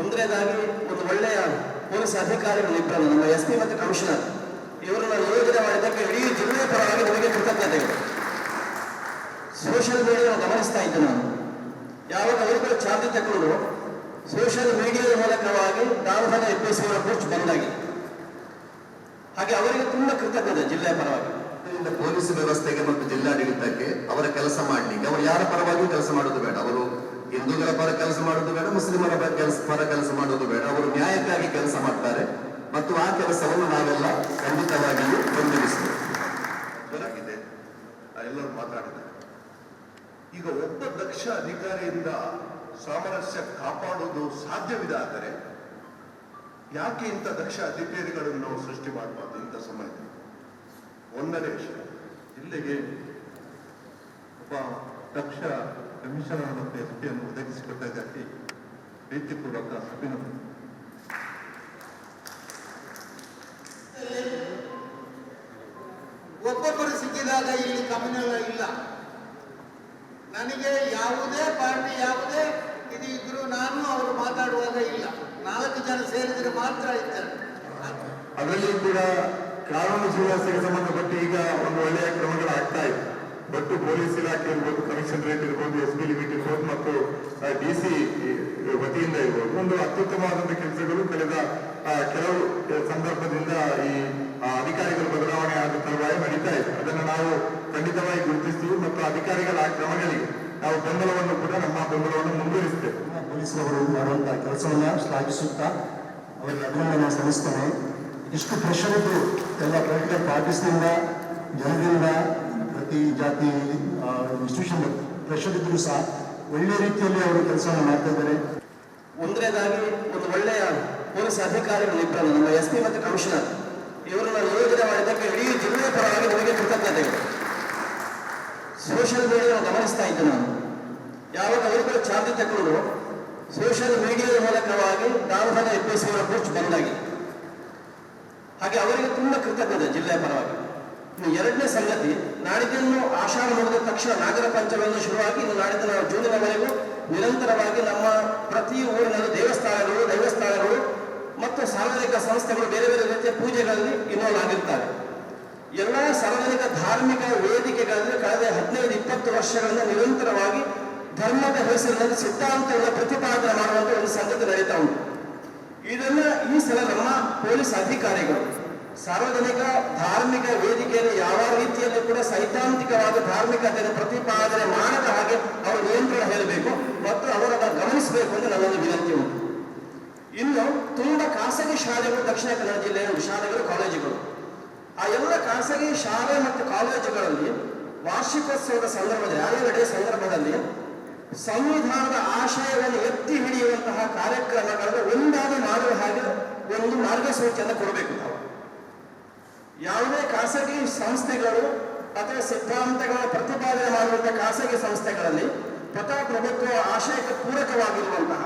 ಒಂದನೇದಾಗಿ ಒಂದು ಒಳ್ಳೆಯ ಪೊಲೀಸ್ ಅಧಿಕಾರಿಗಳು ಇಬ್ಬರು, ನಮ್ಮ ಎಸ್ ಪಿ ಮತ್ತು ಕಮಿಷನರ್. ಇವರನ್ನ ನಿಯೋಜನೆ ಮಾಡಿದ್ದಕ್ಕೆ ಇಡೀ ಜಿಲ್ಲೆಯ ಪರವಾಗಿ ನಿಮಗೆ ಕೃತಜ್ಞತೆ. ಸೋಷಿಯಲ್ ಮೀಡಿಯಾ ಗಮನಿಸ್ತಾ ಇದ್ದೆ ನಾನು. ಯಾವಾಗ ಅವರುಗಳು ಚಾರ್ಜ್ ತಗೊಂಡು ಸೋಷಿಯಲ್ ಮೀಡಿಯಾದ ಮೂಲಕವಾಗಿ ದಾವಣಗೆರೆ ಎಬ್ಬಿಸುವ ಪೋಸ್ಟ್ ಬಂದಾಗಿ. ಹಾಗೆ ಅವರಿಗೆ ತುಂಬಾ ಕೃತಜ್ಞತೆ ಜಿಲ್ಲೆಯ ಪರವಾಗಿ. ಪೊಲೀಸ್ ವ್ಯವಸ್ಥೆಗೆ ಮತ್ತು ಜಿಲ್ಲಾಡಳಿತಕ್ಕೆ ಅವರ ಕೆಲಸ ಮಾಡಲಿಕ್ಕೆ, ಅವರು ಯಾರ ಪರವಾಗಿಯೂ ಕೆಲಸ ಮಾಡೋದು ಬೇಡ. ಅವರು ಹಿಂದೂಗಳ ಪರ ಕೆಲಸ ಮಾಡೋದು ಬೇಡ, ಮುಸ್ಲಿಮರ ಕೆಲಸ ಪರ ಕೆಲಸ ಮಾಡೋದು ಬೇಡ. ಅವರು ನ್ಯಾಯಕ್ಕಾಗಿ ಕೆಲಸ ಮಾಡ್ತಾರೆ. ಮತ್ತು ಆ ಕೆಲಸವನ್ನು ನಾವೆಲ್ಲ ಖಂಡಿತವಾಗಿಯೂ ಬೆಂಬಲಿಸಬೇಕು. ಎಲ್ಲರೂ ಮಾತಾಡಿದ್ದಾರೆ. ಈಗ ಒಬ್ಬ ದಕ್ಷ ಅಧಿಕಾರಿಯಿಂದ ಸಾಮರಸ್ಯ ಕಾಪಾಡುವುದು ಸಾಧ್ಯವಿದೆ ಆದರೆ ಯಾಕೆ ಇಂಥ ದಕ್ಷ ಅಧಿಕಾರಿಗಳನ್ನು ನಾವು ಸೃಷ್ಟಿ ಮಾಡಬಾರ್ದು ಇಂಥ ಸಮಯದಲ್ಲಿ? ಒಂದನೇ ವಿಷಯ, ಇಲ್ಲಿಗೆ ಒಬ್ಬ ದಕ್ಷ ಕಮಿಷನರ್ ಮತ್ತು ಎಸ್ ಪಿಯನ್ನು ಒದಗಿಸಿಕೊಟ್ಟದ್ದಕ್ಕೆ ಪ್ರೀತಿಪೂರ್ವಕ ಅಭಿನಂದನೆ ಒಬ್ಬೊಬ್ಬರು ಸಿಕ್ಕಿದಾಗ ಇಲ್ಲಿ ಕಮ್ಯುನಲ್ ಇಲ್ಲ. ನನಗೆ ಯಾವುದೇ ಪಾರ್ಟಿ, ಯಾವುದೇ ಇದು ಇದ್ರು ನಾನು ಅವರು ಮಾತಾಡುವಾಗ ಇಲ್ಲ. ನಾಲ್ಕು ಜನ ಸೇರಿದ್ರೆ ಮಾತ್ರ ಇದ್ದಾರೆ. ಅದರಲ್ಲಿ ಕೂಡ ಕಾನೂನು ಸುವ್ಯವಸ್ಥೆಗೆ ಸಂಬಂಧಪಟ್ಟ ಈಗ ಒಂದು ಒಳ್ಳೆಯ ಕ್ರಮಗಳು ಆಗ್ತಾ ಇದೆ ಒಟ್ಟು ಪೊಲೀಸ್ ಇಲಾಖೆ ಇರ್ಬೋದು, ಕಮಿಷನರೇಟ್ ಇರ್ಬೋದು, ಎಸ್ ಪಿ ಲಿಮಿಟ್ ಇರ್ಬೋದು ಮತ್ತು ಡಿ ಸಿ ವತಿಯಿಂದ ಇರ್ಬೋದು. ಒಂದು ಅತ್ಯುತ್ತಮವಾದಂತಹ ಕೆಲಸಗಳು ಕಳೆದ ಕೆಲವು ಸಂದರ್ಭದಿಂದ ಈ ಅಧಿಕಾರಿಗಳ ಬದಲಾವಣೆ ಆದ ತರುವಾಯ ನಡೀತಾ ಇದೆ. ಅದನ್ನು ನಾವು ಖಂಡಿತವಾಗಿ ಗುರುತಿಸ್ತೀವಿ ಮತ್ತು ಅಧಿಕಾರಿಗಳ ಆ ಕ್ರಮಗಳಿಗೆ ನಾವು ಬೆಂಬಲವನ್ನು ಕೂಡ ನಮ್ಮ ಬೆಂಬಲವನ್ನು ಮುಂದುವರಿಸ್ತೇವೆ. ಪೊಲೀಸರವರು ಮಾಡುವಂತಹ ಕೆಲಸವನ್ನ ಶ್ಲಾಘಿಸುತ್ತಾ ಅವರಿಗೆ ಅಭಿನಂದನೆ ಸಲ್ಲಿಸ್ತೇನೆ. ಇಷ್ಟು ಪ್ರೆಷರ್ ಇದ್ದು ಎಲ್ಲ ಪೊಲಿಟಿಕಲ್ ಪಾರ್ಟೀಸ್ನಿಂದ ಜನರಿಂದ ಪ್ರತಿ ಜಾತಿ ಇನ್ಸ್ಟಿಟ್ಯೂಷನ್ ಪ್ರೆಷರ್ ಇದ್ದರೂ ಸಹ ಒಳ್ಳೆ ರೀತಿಯಲ್ಲಿ ಅವರು ಕೆಲಸ ಮಾಡ್ತಾ ಇದ್ದಾರೆ. ಒಂದನೇದಾಗಿ, ಒಂದು ಒಳ್ಳೆಯ ಪೊಲೀಸ್ ಅಧಿಕಾರಿಗಳು ಇಬ್ಬರು ನಮ್ಮ ಎಸ್ ಪಿ ಮತ್ತು ಕಮಿಷನರ್, ಇವರನ್ನ ನಿಯೋಜನೆ ಮಾಡಿದ್ದಕ್ಕೆ ಇಡೀ ಜಿಲ್ಲೆಯ ಪರವಾಗಿ ನಿಮಗೆ ಕೃತಜ್ಞತೆಗಳು ಸೋಷಿಯಲ್ ಮೀಡಿಯಾ ಗಮನಿಸ್ತಾ ಇದ್ದೆ ನಾನು. ಯಾವಾಗ ಅವರುಗಳು ಚಾರ್ಜ್ ತಗೊಂಡು ಸೋಷಿಯಲ್ ಮೀಡಿಯಾದ ಮೂಲಕವಾಗಿ ದಾವಣಗೆರೆ ಅವರ ಪೋಸ್ಟ್ ಬಂದಾಗಿ ಹಾಗೆ ಅವರಿಗೆ ತುಂಬಾ ಕೃತಜ್ಞತೆ ಜಿಲ್ಲೆಯ ಪರವಾಗಿ. ಎರಡನೇ ಸಂಗತಿ, ನಾಡಿದ್ದನ್ನು ಆಷಾಢ ಮುಗಿದ ತಕ್ಷಣ ನಾಗರ ಪಂಚಮಿಯಿಂದ ಶುರುವಾಗಿ ಇನ್ನು ನಾಡಿದ್ದು ನಾವು ಜೂನಿನವರೆಗೂ ನಿರಂತರವಾಗಿ ನಮ್ಮ ಪ್ರತಿ ಊರಿನಲ್ಲಿ ದೇವಸ್ಥಾನಗಳು, ದೈವಸ್ಥಾನಗಳು ಮತ್ತು ಸಾರ್ವಜನಿಕ ಸಂಸ್ಥೆಗಳು ಬೇರೆ ಬೇರೆ ರೀತಿಯ ಪೂಜೆಗಳಲ್ಲಿ ಇನ್ವಾಲ್ವ್ ಆಗಿರ್ತಾರೆ. ಎಲ್ಲ ಸಾರ್ವಜನಿಕ ಧಾರ್ಮಿಕ ವೇದಿಕೆಗಳಲ್ಲಿ ಕಳೆದ ಹದಿನೈದು, ಇಪ್ಪತ್ತು ವರ್ಷಗಳಿಂದ ನಿರಂತರವಾಗಿ ಧರ್ಮದ ಹೆಸರಿನಲ್ಲಿ ಸಿದ್ಧಾಂತಗಳ ಪ್ರತಿಪಾದನೆ ಮಾಡುವಂತಹ ಒಂದು ಸಂಗತಿ ನಡೀತಾ ಉಂಟು. ಇದೆಲ್ಲ ಈ ಸಲ ನಮ್ಮ ಪೊಲೀಸ್ ಅಧಿಕಾರಿಗಳು ಸಾರ್ವಜನಿಕ ಧಾರ್ಮಿಕ ವೇದಿಕೆಯಲ್ಲಿ ಯಾವ ರೀತಿಯಲ್ಲಿ ಕೂಡ ಸೈದ್ಧಾಂತಿಕವಾದ ಧಾರ್ಮಿಕತೆಯನ್ನು ಪ್ರತಿಪಾದನೆ ಮಾಡದ ಹಾಗೆ ಅವರು ನಿಯಂತ್ರಣ ಹೇಳಬೇಕು ಮತ್ತು ಅವರನ್ನು ಗಮನಿಸಬೇಕು ಅಂತ ನನ್ನೊಂದು ವಿನಂತಿ ಉಂಟು. ಇನ್ನು ತುಂಬಾ ಖಾಸಗಿ ಶಾಲೆಗಳು ದಕ್ಷಿಣ ಕನ್ನಡ ಜಿಲ್ಲೆಯ ಶಾಲೆಗಳು, ಕಾಲೇಜುಗಳು. ಆ ಎಲ್ಲ ಖಾಸಗಿ ಶಾಲೆ ಮತ್ತು ಕಾಲೇಜುಗಳಲ್ಲಿ ವಾರ್ಷಿಕೋತ್ಸವದ ಸಂದರ್ಭದಲ್ಲಿ ನಡೆಯುವ ಸಂದರ್ಭದಲ್ಲಿ ಸಂವಿಧಾನದ ಆಶಯವನ್ನು ಎತ್ತಿ ಹಿಡಿಯುವಂತಹ ಕಾರ್ಯಕ್ರಮಗಳನ್ನು ಒಂದಾಗಿ ಮಾಡುವ ಹಾಗೆ ಒಂದು ಮಾರ್ಗಸೂಚಿಯನ್ನು ಕೊಡಬೇಕು ನಾವು. ಯಾವುದೇ ಖಾಸಗಿ ಸಂಸ್ಥೆಗಳು ಅಥವಾ ಸಿದ್ಧಾಂತಗಳ ಪ್ರತಿಪಾದನೆ ಮಾಡುವಂತಹ ಖಾಸಗಿ ಸಂಸ್ಥೆಗಳಲ್ಲಿ ಪ್ರಜಾಪ್ರಭುತ್ವ ಆಶಯಕ್ಕೆ ಪೂರಕವಾಗಿರುವಂತಹ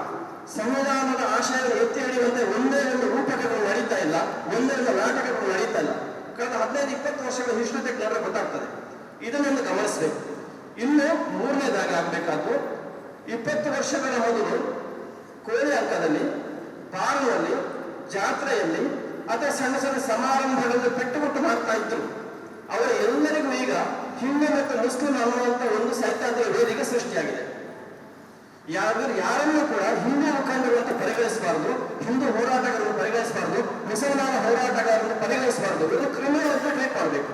ಸಂವಿಧಾನದ ಆಶಯದ ಎತ್ತಿ ಹಿಡಿಯುವಂತೆ ಒಂದೇ ಒಂದು ರೂಪಕಗಳು ನಡೀತಾ ಇಲ್ಲ, ಒಂದೇ ಒಂದು ನಾಟಕಗಳು ನಡೀತಾ ಇಲ್ಲ. ಕಳೆದ ಹದಿನೈದು, ಇಪ್ಪತ್ತು ವರ್ಷಗಳ ಹಿಷ್ಣತೆ ಜನರ ಗೊತ್ತಾಗ್ತದೆ. ಇದನ್ನೊಂದು ಗಮನಿಸಬೇಕು. ಇನ್ನು ಮೂರನೇದಾಗಿ ಆಗ್ಬೇಕಾದ್ದು, ಇಪ್ಪತ್ತು ವರ್ಷಗಳ ಮೊದಲು ಕೋಳಿ ಅಂಕದಲ್ಲಿ ಪಾರುವಲ್ಲಿ ಜಾತ್ರೆಯಲ್ಲಿ ಅಥವಾ ಸಣ್ಣ ಸಣ್ಣ ಸಮಾರಂಭಗಳಲ್ಲಿ ಪೆಟ್ಟುಗುಟ್ಟು ಮಾಡ್ತಾ ಇದ್ರು. ಅವರ ಎಲ್ಲರಿಗೂ ಈಗ ಹಿಂದೂ ಮತ್ತು ಮುಸ್ಲಿಂ ಅನ್ನುವಂಥ ಒಂದು ಸೈತಾಂತ್ರಿಕ ವೇದಿಕೆ ಸೃಷ್ಟಿಯಾಗಿದೆ. ಯಾರು ಯಾರನ್ನೂ ಕೂಡ ಹಿಂದೂ ಮುಖಂಡರು ಅಂತ ಪರಿಗಣಿಸಬಾರದು, ಹಿಂದೂ ಹೋರಾಟಗಾರರು ಪರಿಗಣಿಸಬಾರದು, ಮುಸಲ್ಮಾನ ಹೋರಾಟಗಾರರನ್ನು ಪರಿಗಣಿಸಬಾರದು, ಇದು ಕ್ರಿಮಿನಲ್ ಅಂತ ಟ್ರೀಟ್ ಮಾಡಬೇಕು.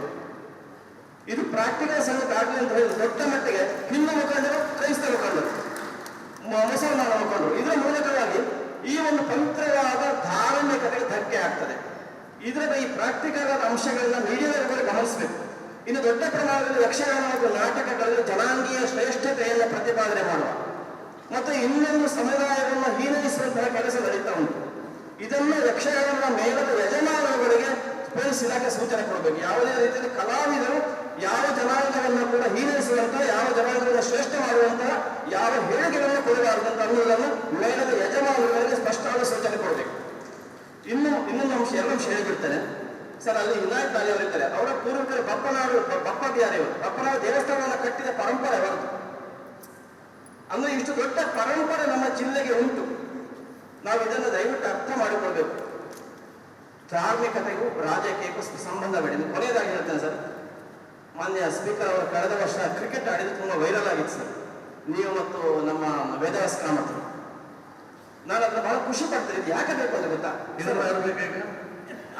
ಇದು ಪ್ರಾಕ್ಟಿಕಲ್ ಸಂಗತಿ ಆಗಲಿ ಅಂತ ಹೇಳಿದ್ರೆ ದೊಡ್ಡ ಮಟ್ಟಿಗೆ ಹಿಂದೂ ಮುಖಂಡರು ಕ್ರೈಸ್ತ ಮುಖಂಡರು ಮುಸಲ್ಮಾನ ಮುಖಂಡರು. ಇದರ ಮೂಲಕವಾಗಿ ಈ ಒಂದು ಪವಿತ್ರವಾದ ಧಾರ್ಮಿಕತೆಗೆ ಧಕ್ಕೆ ಆಗ್ತದೆ. ಇದರ ಈ ಪ್ರಾಕ್ಟಿಕಲ್ ಆದ ಅಂಶಗಳನ್ನ ಮೀಡಿಯಾದವರು ಗಮನಿಸಬೇಕು. ಇನ್ನು ದೊಡ್ಡ ಪ್ರಮಾಣದಲ್ಲಿ ಯಕ್ಷಗಾನ ಹಾಗೂ ನಾಟಕಗಳಲ್ಲಿ ಜನಾಂಗೀಯ ಶ್ರೇಷ್ಠತೆಯನ್ನು ಪ್ರತಿಪಾದನೆ ಮಾಡುವ. ಮತ್ತು ಇನ್ನೊಂದು ಸಮುದಾಯವನ್ನು ಹೀನೈಸುವಂತಹ ಕೆಲಸ ನಡೀತಾ ಉಂಟು. ಇದನ್ನು ಯಕ್ಷಗಾನ ಮೇಲದ ಯಜಮಾನರುಗಳಿಗೆ ಪೊಲೀಸ್ ಇಲಾಖೆ ಸೂಚನೆ ಕೊಡಬೇಕು. ಯಾವುದೇ ರೀತಿಯಲ್ಲಿ ಕಲಾವಿದರು ಯಾವ ಜನಾಂಗವನ್ನು ಕೂಡ ಹೀನೈಸುವಂತಹ, ಯಾವ ಜನಾಂಗವನ್ನು ಶ್ರೇಷ್ಠ ಮಾಡುವಂತಹ, ಯಾವ ಹೇಳಿಕೆಗಳನ್ನು ಕೊಡಬಾರದು ಅನ್ನೋದನ್ನು ಮೇಲದ ಯಜಮಾನರುಗಳಿಗೆ ಸ್ಪಷ್ಟವಾದ ಸೂಚನೆ ಕೊಡಬೇಕು. ಇನ್ನು ಇನ್ನೊಂದು ಅಂಶ ಎರಡು ಅಂಶ ಹೇಳ್ಬಿಡ್ತಾರೆ ಸರ್, ಅಲ್ಲಿ ವಿನಾಯಕ್ ಅವರಿದ್ದಾರೆ ಅವರ ಪೂರ್ವಿಕರ ಬಪ್ಪನಾಡು ಬಪ್ಪ ಬಿಹಾರಿಯವರು ಬಪ್ಪನಾಡು ದೇವಸ್ಥಾನವನ್ನು ಕಟ್ಟಿದ ಪರಂಪರೆ ಅವರದು ಅಂದ್ರೆ ಇಷ್ಟು ದೊಡ್ಡ ಪರಂಪರೆ ನಮ್ಮ ಜಿಲ್ಲೆಗೆ ಉಂಟು. ನಾವು ಇದನ್ನು ದಯವಿಟ್ಟು ಅರ್ಥ ಮಾಡಿಕೊಳ್ಬೇಕು. ಧಾರ್ಮಿಕತೆಗೂ ರಾಜಕೀಯಕ್ಕೂ ಸಂಬಂಧ ಬೆಳೆದು ಕೊನೆಯದಾಗಿ ಹೇಳ್ತೇನೆ ಸರ್. ಮಾನ್ಯ ಸ್ಪೀಕರ್ ಅವರು ಕಳೆದ ವರ್ಷ ಕ್ರಿಕೆಟ್ ಆಡಿದ್ದು ತುಂಬಾ ವೈರಲ್ ಆಗಿತ್ತು ಸರ್. ನೀವು ಮತ್ತು ನಮ್ಮ ವೇದವ್ಯಾಸ ಕಾಮತ್ ನಾನು ಅದನ್ನ ಬಹಳ ಖುಷಿ ಪಡ್ತೇನೆ ಯಾಕೆ ಬೇಕು ಅಂತ ಗೊತ್ತಾ?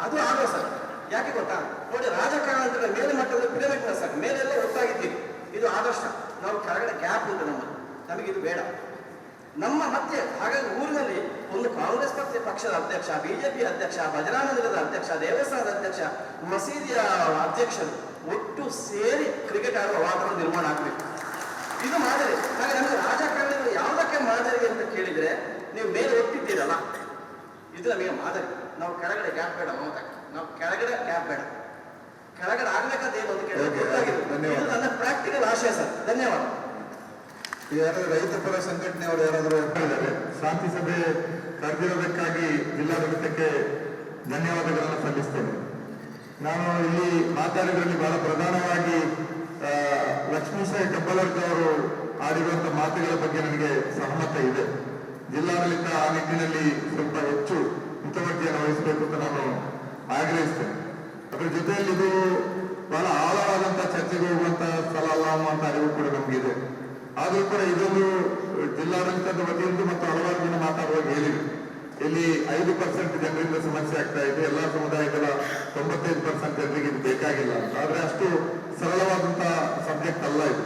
ಅದು ಆಗೋ ಸರ್. ಯಾಕೆ ಗೊತ್ತಾ? ನೋಡಿ ರಾಜಕಾರಣ ಅಂದ್ರೆ ಮೇಲೆ ಮಟ್ಟದಲ್ಲಿ ಪಿರಮಿಡ್ನ ಸರ್. ಮೇಲೆಲ್ಲ ಒಟ್ಟಾಗಿದ್ದೀವಿ. ಇದು ಆದರ್ಶ. ನಾವು ಕೆಳಗಡೆ ಗ್ಯಾಪ್ ಇದೆ ನಮ್ಮದು. ನಮಗೆ ಇದು ಬೇಡ. ನಮ್ಮ ಮಧ್ಯೆ ಹಾಗಾಗಿ ಊರಿನಲ್ಲಿ ಒಂದು ಕಾಂಗ್ರೆಸ್ ಪಕ್ಷ ಪಕ್ಷದ ಅಧ್ಯಕ್ಷ ಬಿಜೆಪಿ ಅಧ್ಯಕ್ಷ ಭಜರಾನಂದರದ ಅಧ್ಯಕ್ಷ ದೇವಸ್ಥಾನದ ಅಧ್ಯಕ್ಷ ಮಸೀದಿಯ ಅಧ್ಯಕ್ಷರು ಒಟ್ಟು ಸೇರಿ ಕ್ರಿಕೆಟ್ ಆಡುವ ವಾತಾವರಣ ನಿರ್ಮಾಣ ಆಗಬೇಕು. ಇದು ಮಾದರಿ. ಹಾಗೆ ನಮಗೆ ರಾಜಕಾರಣಿಗಳು ಯಾವುದಕ್ಕೆ ಮಾದರಿ ಅಂತ ಕೇಳಿದ್ರೆ ನೀವು ಮೇಲೆ ಒಟ್ಟಿದ್ದೀರಲ್ಲ ಇದು ನಮಗೆ ಮಾದರಿ? ನಾವು ಕೆಳಗಡೆ ಗ್ಯಾಪ್ ಬೇಡ ಮಮತಾ. ನಾವು ಕೆಳಗಡೆ ಗ್ಯಾಪ್ ಬೇಡ. ಕೆಳಗಡೆ ಆಗ್ಬೇಕಾದ ಏನು ಅಂತ ಕೇಳಿದ್ರೆ ನನ್ನ ಪ್ರಾಕ್ಟಿಕಲ್ ಆಶಯ ಸರ್ ಧನ್ಯವಾದ. ಯಾರಾದ್ರೂ ರೈತ ಪರ ಸಂಘಟನೆಯವರು ಯಾರಾದರೂ ಒಪ್ಪಿದ್ದಾರೆ? ಶಾಂತಿ ಸಭೆ ಕರೆದಿರೋದಕ್ಕಾಗಿ ಜಿಲ್ಲಾಡಳಿತಕ್ಕೆ ಧನ್ಯವಾದಗಳನ್ನು ಸಲ್ಲಿಸ್ತೇನೆ. ನಾನು ಇಲ್ಲಿ ಮಾತಾಡಿದ್ರಲ್ಲಿ ಬಹಳ ಪ್ರಧಾನವಾಗಿ ಆ, ಸಾಯಿ ಕಬ್ಬಲರ್ಕ ಅವರು ಆಡಿರುವಂತಹ ಮಾತುಗಳ ಬಗ್ಗೆ ನನಗೆ ಸಹಮತ ಇದೆ. ಜಿಲ್ಲಾಡಳಿತ ಆ ನಿಟ್ಟಿನಲ್ಲಿ ಸ್ವಲ್ಪ ಹೆಚ್ಚು ಮುತುವರ್ಜಿಯನ್ನು ವಹಿಸಬೇಕು ಅಂತ ನಾನು ಆಗ್ರಹಿಸ್ತೇನೆ. ಅದರ ಜೊತೆಯಲ್ಲಿ ಇದು ಬಹಳ ಆಳವಾದಂತ ಚರ್ಚೆಗೆ ಹೋಗುವಂತಹ ಸ್ಥಳ ಅಲ್ಲ ಅನ್ನುವಂತ ಅರಿವು ಕೂಡ ನಮಗಿದೆ. ಆದ್ರೂ ಕೂಡ ಇದೊಂದು ಜಿಲ್ಲಾಡಳಿತದ ವತಿಯಿಂದ ಮತ್ತು ಹಲವಾರು ಜನ ಮಾತಾಡುವಾಗ ಹೇಳಿದೆ ಇಲ್ಲಿ ಐದು ಪರ್ಸೆಂಟ್ ಜನರಿಂದ ಸಮಸ್ಯೆ ಆಗ್ತಾ ಇದೆ, ಎಲ್ಲಾ ಸಮುದಾಯಗಳ ತೊಂಬತ್ತೈದು ಪರ್ಸೆಂಟ್ ಜನರಿಗೆ ಇದು ಬೇಕಾಗಿಲ್ಲ ಆದ್ರೆ ಅಷ್ಟು ಸರಳವಾದಂತಹ ಸಬ್ಜೆಕ್ಟ್ ಅಲ್ಲ ಇದು.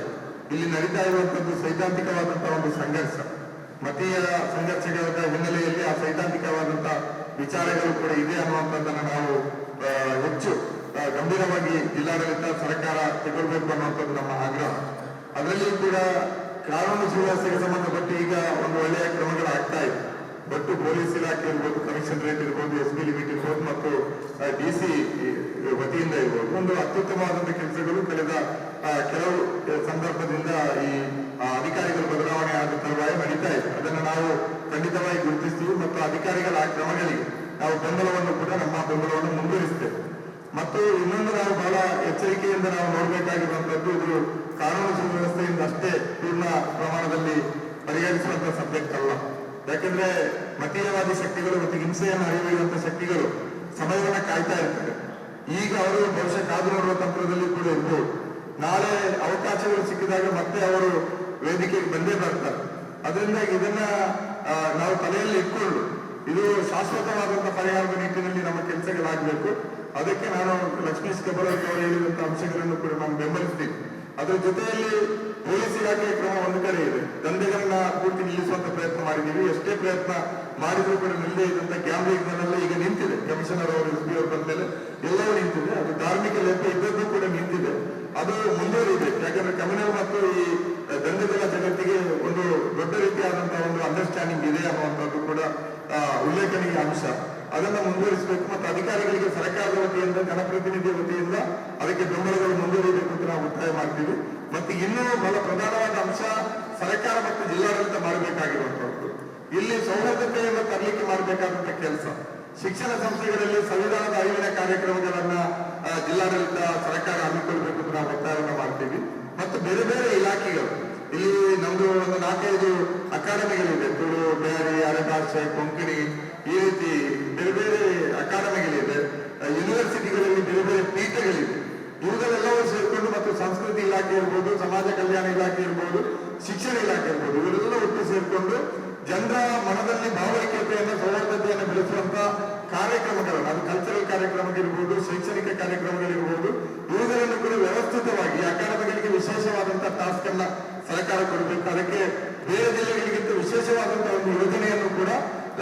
ಇಲ್ಲಿ ನಡೀತಾ ಇರುವಂತದ್ದು ಸೈದ್ಧಾಂತಿಕವಾದಂತಹ ಒಂದು ಸಂಘರ್ಷ. ಮತೀಯ ಸಂಘರ್ಷಗಳ ಹಿನ್ನೆಲೆಯಲ್ಲಿ ಆ ಸೈದ್ಧಾಂತಿಕವಾದಂತಹ ವಿಚಾರಗಳು ಕೂಡ ಇದೆ ಅನ್ನುವಂಥದ್ದನ್ನು ನಾವು ಹೆಚ್ಚು ಗಂಭೀರವಾಗಿ ಜಿಲ್ಲಾಡಳಿತ ಸರ್ಕಾರ ತಗೊಳ್ಬೇಕು ಅನ್ನುವಂಥದ್ದು ನಮ್ಮ ಆಗ್ರಹ. ಅದರಲ್ಲಿ ಕೂಡ ಕಾನೂನು ಸುವ್ಯವಸ್ಥೆಗೆ ಸಂಬಂಧಪಟ್ಟ ಈಗ ಒಂದು ಒಳ್ಳೆಯ ಕ್ರಮಗಳು ಆಗ್ತಾ ಇದೆ. ಬಟ್ಟು ಪೊಲೀಸ್ ಇಲಾಖೆ ಇರ್ಬೋದು ಕಮಿಷನರೇಟ್ ಇರ್ಬೋದು, ಎಸ್ ಪಿ ಲಿಮಿಟ್ ಇರ್ಬೋದು ಮತ್ತು ಡಿ ಸಿ ವತಿಯಿಂದ ಇರ್ಬೋದು. ಒಂದು ಅತ್ಯುತ್ತಮವಾದಂತಹ ಕೆಲಸಗಳು ಕಳೆದ ಕೆಲವು, ಸಂದರ್ಭದಿಂದ ಈ ಅಧಿಕಾರಿಗಳ ಬದಲಾವಣೆ ಆದ ತರುವಾಯ ನಡೀತಾ ಇದೆ. ಅದನ್ನು ನಾವು ಖಂಡಿತವಾಗಿ ಗುರುತಿಸ್ತೀವಿ ಮತ್ತು ಅಧಿಕಾರಿಗಳ ಆ ಕ್ರಮಗಳಿಗೆ ನಾವು ಬೆಂಬಲವನ್ನು ಕೂಡ ನಮ್ಮ ಬೆಂಬಲವನ್ನು ಮುಂದುವರಿಸ್ತೇವೆ. ಮತ್ತು ಇನ್ನೊಂದು ನಾವು ಬಹಳ ಎಚ್ಚರಿಕೆಯಿಂದ ನಾವು ನೋಡಬೇಕಾಗಿರುವಂತದ್ದು ಇದು ಕಾನೂನು ಸುವ್ಯವಸ್ಥೆಯಿಂದ ಅಷ್ಟೇ ಪೂರ್ಣ ಪ್ರಮಾಣದಲ್ಲಿ ಪರಿಹರಿಸುವಂತಹ ಸಬ್ಜೆಕ್ಟ್ ಅಲ್ಲ. ಯಾಕಂದ್ರೆ ಮತೀಯವಾದಿ ಶಕ್ತಿಗಳು ಮತ್ತು ಹಿಂಸೆಯನ್ನು ಅರಿಯುವಂತ ಶಕ್ತಿಗಳು ಸಮಯವನ್ನು ಕಾಯ್ತಾ ಇರ್ತಾರೆ ಈಗ ಅವರು ಬಹುಶಃ ಕಾದು ನೋಡುವ ತಂತ್ರದಲ್ಲಿ ಕೂಡ ಇರ್ಬೋದು. ನಾಳೆ ಅವಕಾಶಗಳು ಸಿಕ್ಕಿದಾಗ ಮತ್ತೆ ಅವರು ವೇದಿಕೆಗೆ ಬಂದೇ ಬರ್ತಾರೆ. ಅದರಿಂದ ಇದನ್ನ ನಾವು ತಲೆಯಲ್ಲಿ ಇಟ್ಕೊಂಡು, ಇದು ಶಾಶ್ವತವಾದಂತಹ ಪರಿಹಾರದ ನಿಟ್ಟಿನಲ್ಲಿ ನಮ್ಮ ಕೆಲಸಗಳಾಗಬೇಕು. ಅದಕ್ಕೆ ನಾನು ಲಕ್ಷ್ಮೀಶ್ ಕಬಲರ್ ಅವರು ಹೇಳಿದಂತಹ ಅಂಶಗಳನ್ನು ಕೂಡ ನಾನು ಬೆಂಬಲಿಸ್ತೀನಿ. ಅದರ ಜೊತೆಯಲ್ಲಿ ಪೊಲೀಸ್ ಇಲಾಖೆಯ ಕ್ರಮ ಒಂದು ಕಡೆ ಇದೆ. ದಂಧೆಗಳನ್ನ ಪೂರ್ತಿ ನಿಲ್ಲಿಸುವಂತ ಪ್ರಯತ್ನ ಮಾಡಿದ್ದೀವಿ. ಎಷ್ಟೇ ಪ್ರಯತ್ನ ಮಾಡಿದ್ರು ಕೂಡ ನಿಲ್ಲದೆ ಇದ್ದಂತ ಕ್ಯಾಮ್ರಿಗಳೆಲ್ಲ ಈಗ ನಿಂತಿದೆ. ಕಮಿಷನರ್ ಅವರು, ಎಸ್ ಪಿ ಅವರು ಬಂದ್ಮೇಲೆ ಎಲ್ಲವೂ ನಿಂತಿದೆ. ಅದು ಧಾರ್ಮಿಕ ಲೆಕ್ಕ ಇದ್ದದ್ದು ಕೂಡ ನಿಂತಿದೆ. ಅದು ಮುಂದುವರಿಬೇಕು. ಯಾಕಂದ್ರೆ ಕಮ್ಯುನಲ್ ಮತ್ತು ಈ ದೊಡ್ಡ ರೀತಿಯಾದಂತಹ ಒಂದು ಅಂಡರ್ಸ್ಟ್ಯಾಂಡಿಂಗ್ ಇದೆ ಅನ್ನುವಂಥದ್ದು ಕೂಡ ಉಲ್ಲೇಖನೀಯ ಅಂಶ. ಅದನ್ನ ಮುಂದುವರಿಸಬೇಕು ಮತ್ತು ಅಧಿಕಾರಿಗಳಿಗೆ ಸರ್ಕಾರದ ವತಿಯಿಂದ ಜನಪ್ರತಿನಿಧಿ ವತಿಯಿಂದ ಅದಕ್ಕೆ ಬೆಂಬಲಗಳು ಮುಂದುವರಿಬೇಕು ಅಂತ ನಾವು ಒತ್ತಾಯ ಮಾಡ್ತೀವಿ. ಮತ್ತು ಇನ್ನೂ ಬಹಳ ಪ್ರಧಾನವಾದ ಅಂಶ, ಸರ್ಕಾರ ಮತ್ತು ಜಿಲ್ಲಾಡಳಿತ ಮಾಡಬೇಕಾಗಿರುವಂತಹದ್ದು ಇಲ್ಲಿ ಸೌಹಾರ್ದತೆಯನ್ನು ತರಲಿಕ್ಕೆ ಮಾಡಬೇಕಾದಂತ ಕೆಲಸ. ಶಿಕ್ಷಣ ಸಂಸ್ಥೆಗಳಲ್ಲಿ ಸಂವಿಧಾನದ ಅರಿವಿನ ಕಾರ್ಯಕ್ರಮಗಳನ್ನ ಜಿಲ್ಲಾಡಳಿತ, ಸರ್ಕಾರ ಹಮ್ಮಿಕೊಳ್ಬೇಕು ಅಂತ ನಾವು ಒತ್ತಾಯವನ್ನು ಮಾಡ್ತೀವಿ. ಮತ್ತು ಬೇರೆ ಬೇರೆ ಇಲಾಖೆಗಳು. ಇಲ್ಲಿ ನಮ್ದು ಒಂದು ನಾಲ್ಕೈದು ಅಕಾಡೆಮಿಗಳಿದೆ ತುಳು ಬೇರೆ ಅರೆಭಾಷೆ ಕೊಂಕಣಿ, ಈ ರೀತಿ ಬೇರೆ ಬೇರೆ ಅಕಾಡೆಮಿಗಳಿದೆ ಯೂನಿವರ್ಸಿಟಿಗಳಲ್ಲಿ ಬೇರೆ ಬೇರೆ ಪೀಠಗಳಿವೆ. ಇವುಗಳೆಲ್ಲವೂ ಸೇರಿಕೊಂಡು ಮತ್ತು ಸಂಸ್ಕೃತಿ ಇಲಾಖೆ ಇರ್ಬೋದು, ಸಮಾಜ ಕಲ್ಯಾಣ ಇಲಾಖೆ ಇರ್ಬೋದು, ಶಿಕ್ಷಣ ಇಲಾಖೆ ಇರ್ಬೋದು ಇವರೆಲ್ಲ ಒಟ್ಟು ಸೇರಿಕೊಂಡು ಜನರ ಮನದಲ್ಲಿ ಭಾವೈಕ್ಯತೆಯನ್ನು, ಸೌಹಾರ್ದತೆಯನ್ನು ಬೆಳೆಸುವಂತ ಕಾರ್ಯಕ್ರಮಗಳನ್ನು, ಅದು ಕಲ್ಚರಲ್ ಕಾರ್ಯಕ್ರಮಗಳಿರ್ಬೋದು, ಶೈಕ್ಷಣಿಕ ಕಾರ್ಯಕ್ರಮಗಳಿರ್ಬೋದು, ಇವುಗಳನ್ನು ಕೂಡ ವ್ಯವಸ್ಥಿತವಾಗಿ ಅಕಾಡೆಮಿಗಳಿಗೆ ವಿಶೇಷವಾದಂತಹ ಟಾಸ್ಕ್ ಅನ್ನ ಸರ್ಕಾರ ಕೊಡಬೇಕು. ಅದಕ್ಕೆ ಬೇರೆ ಜಿಲ್ಲೆಗಳಿಗಿಂತ ವಿಶೇಷವಾದಂತಹ ಒಂದು ಯೋಜನೆಯನ್ನು ಕೂಡ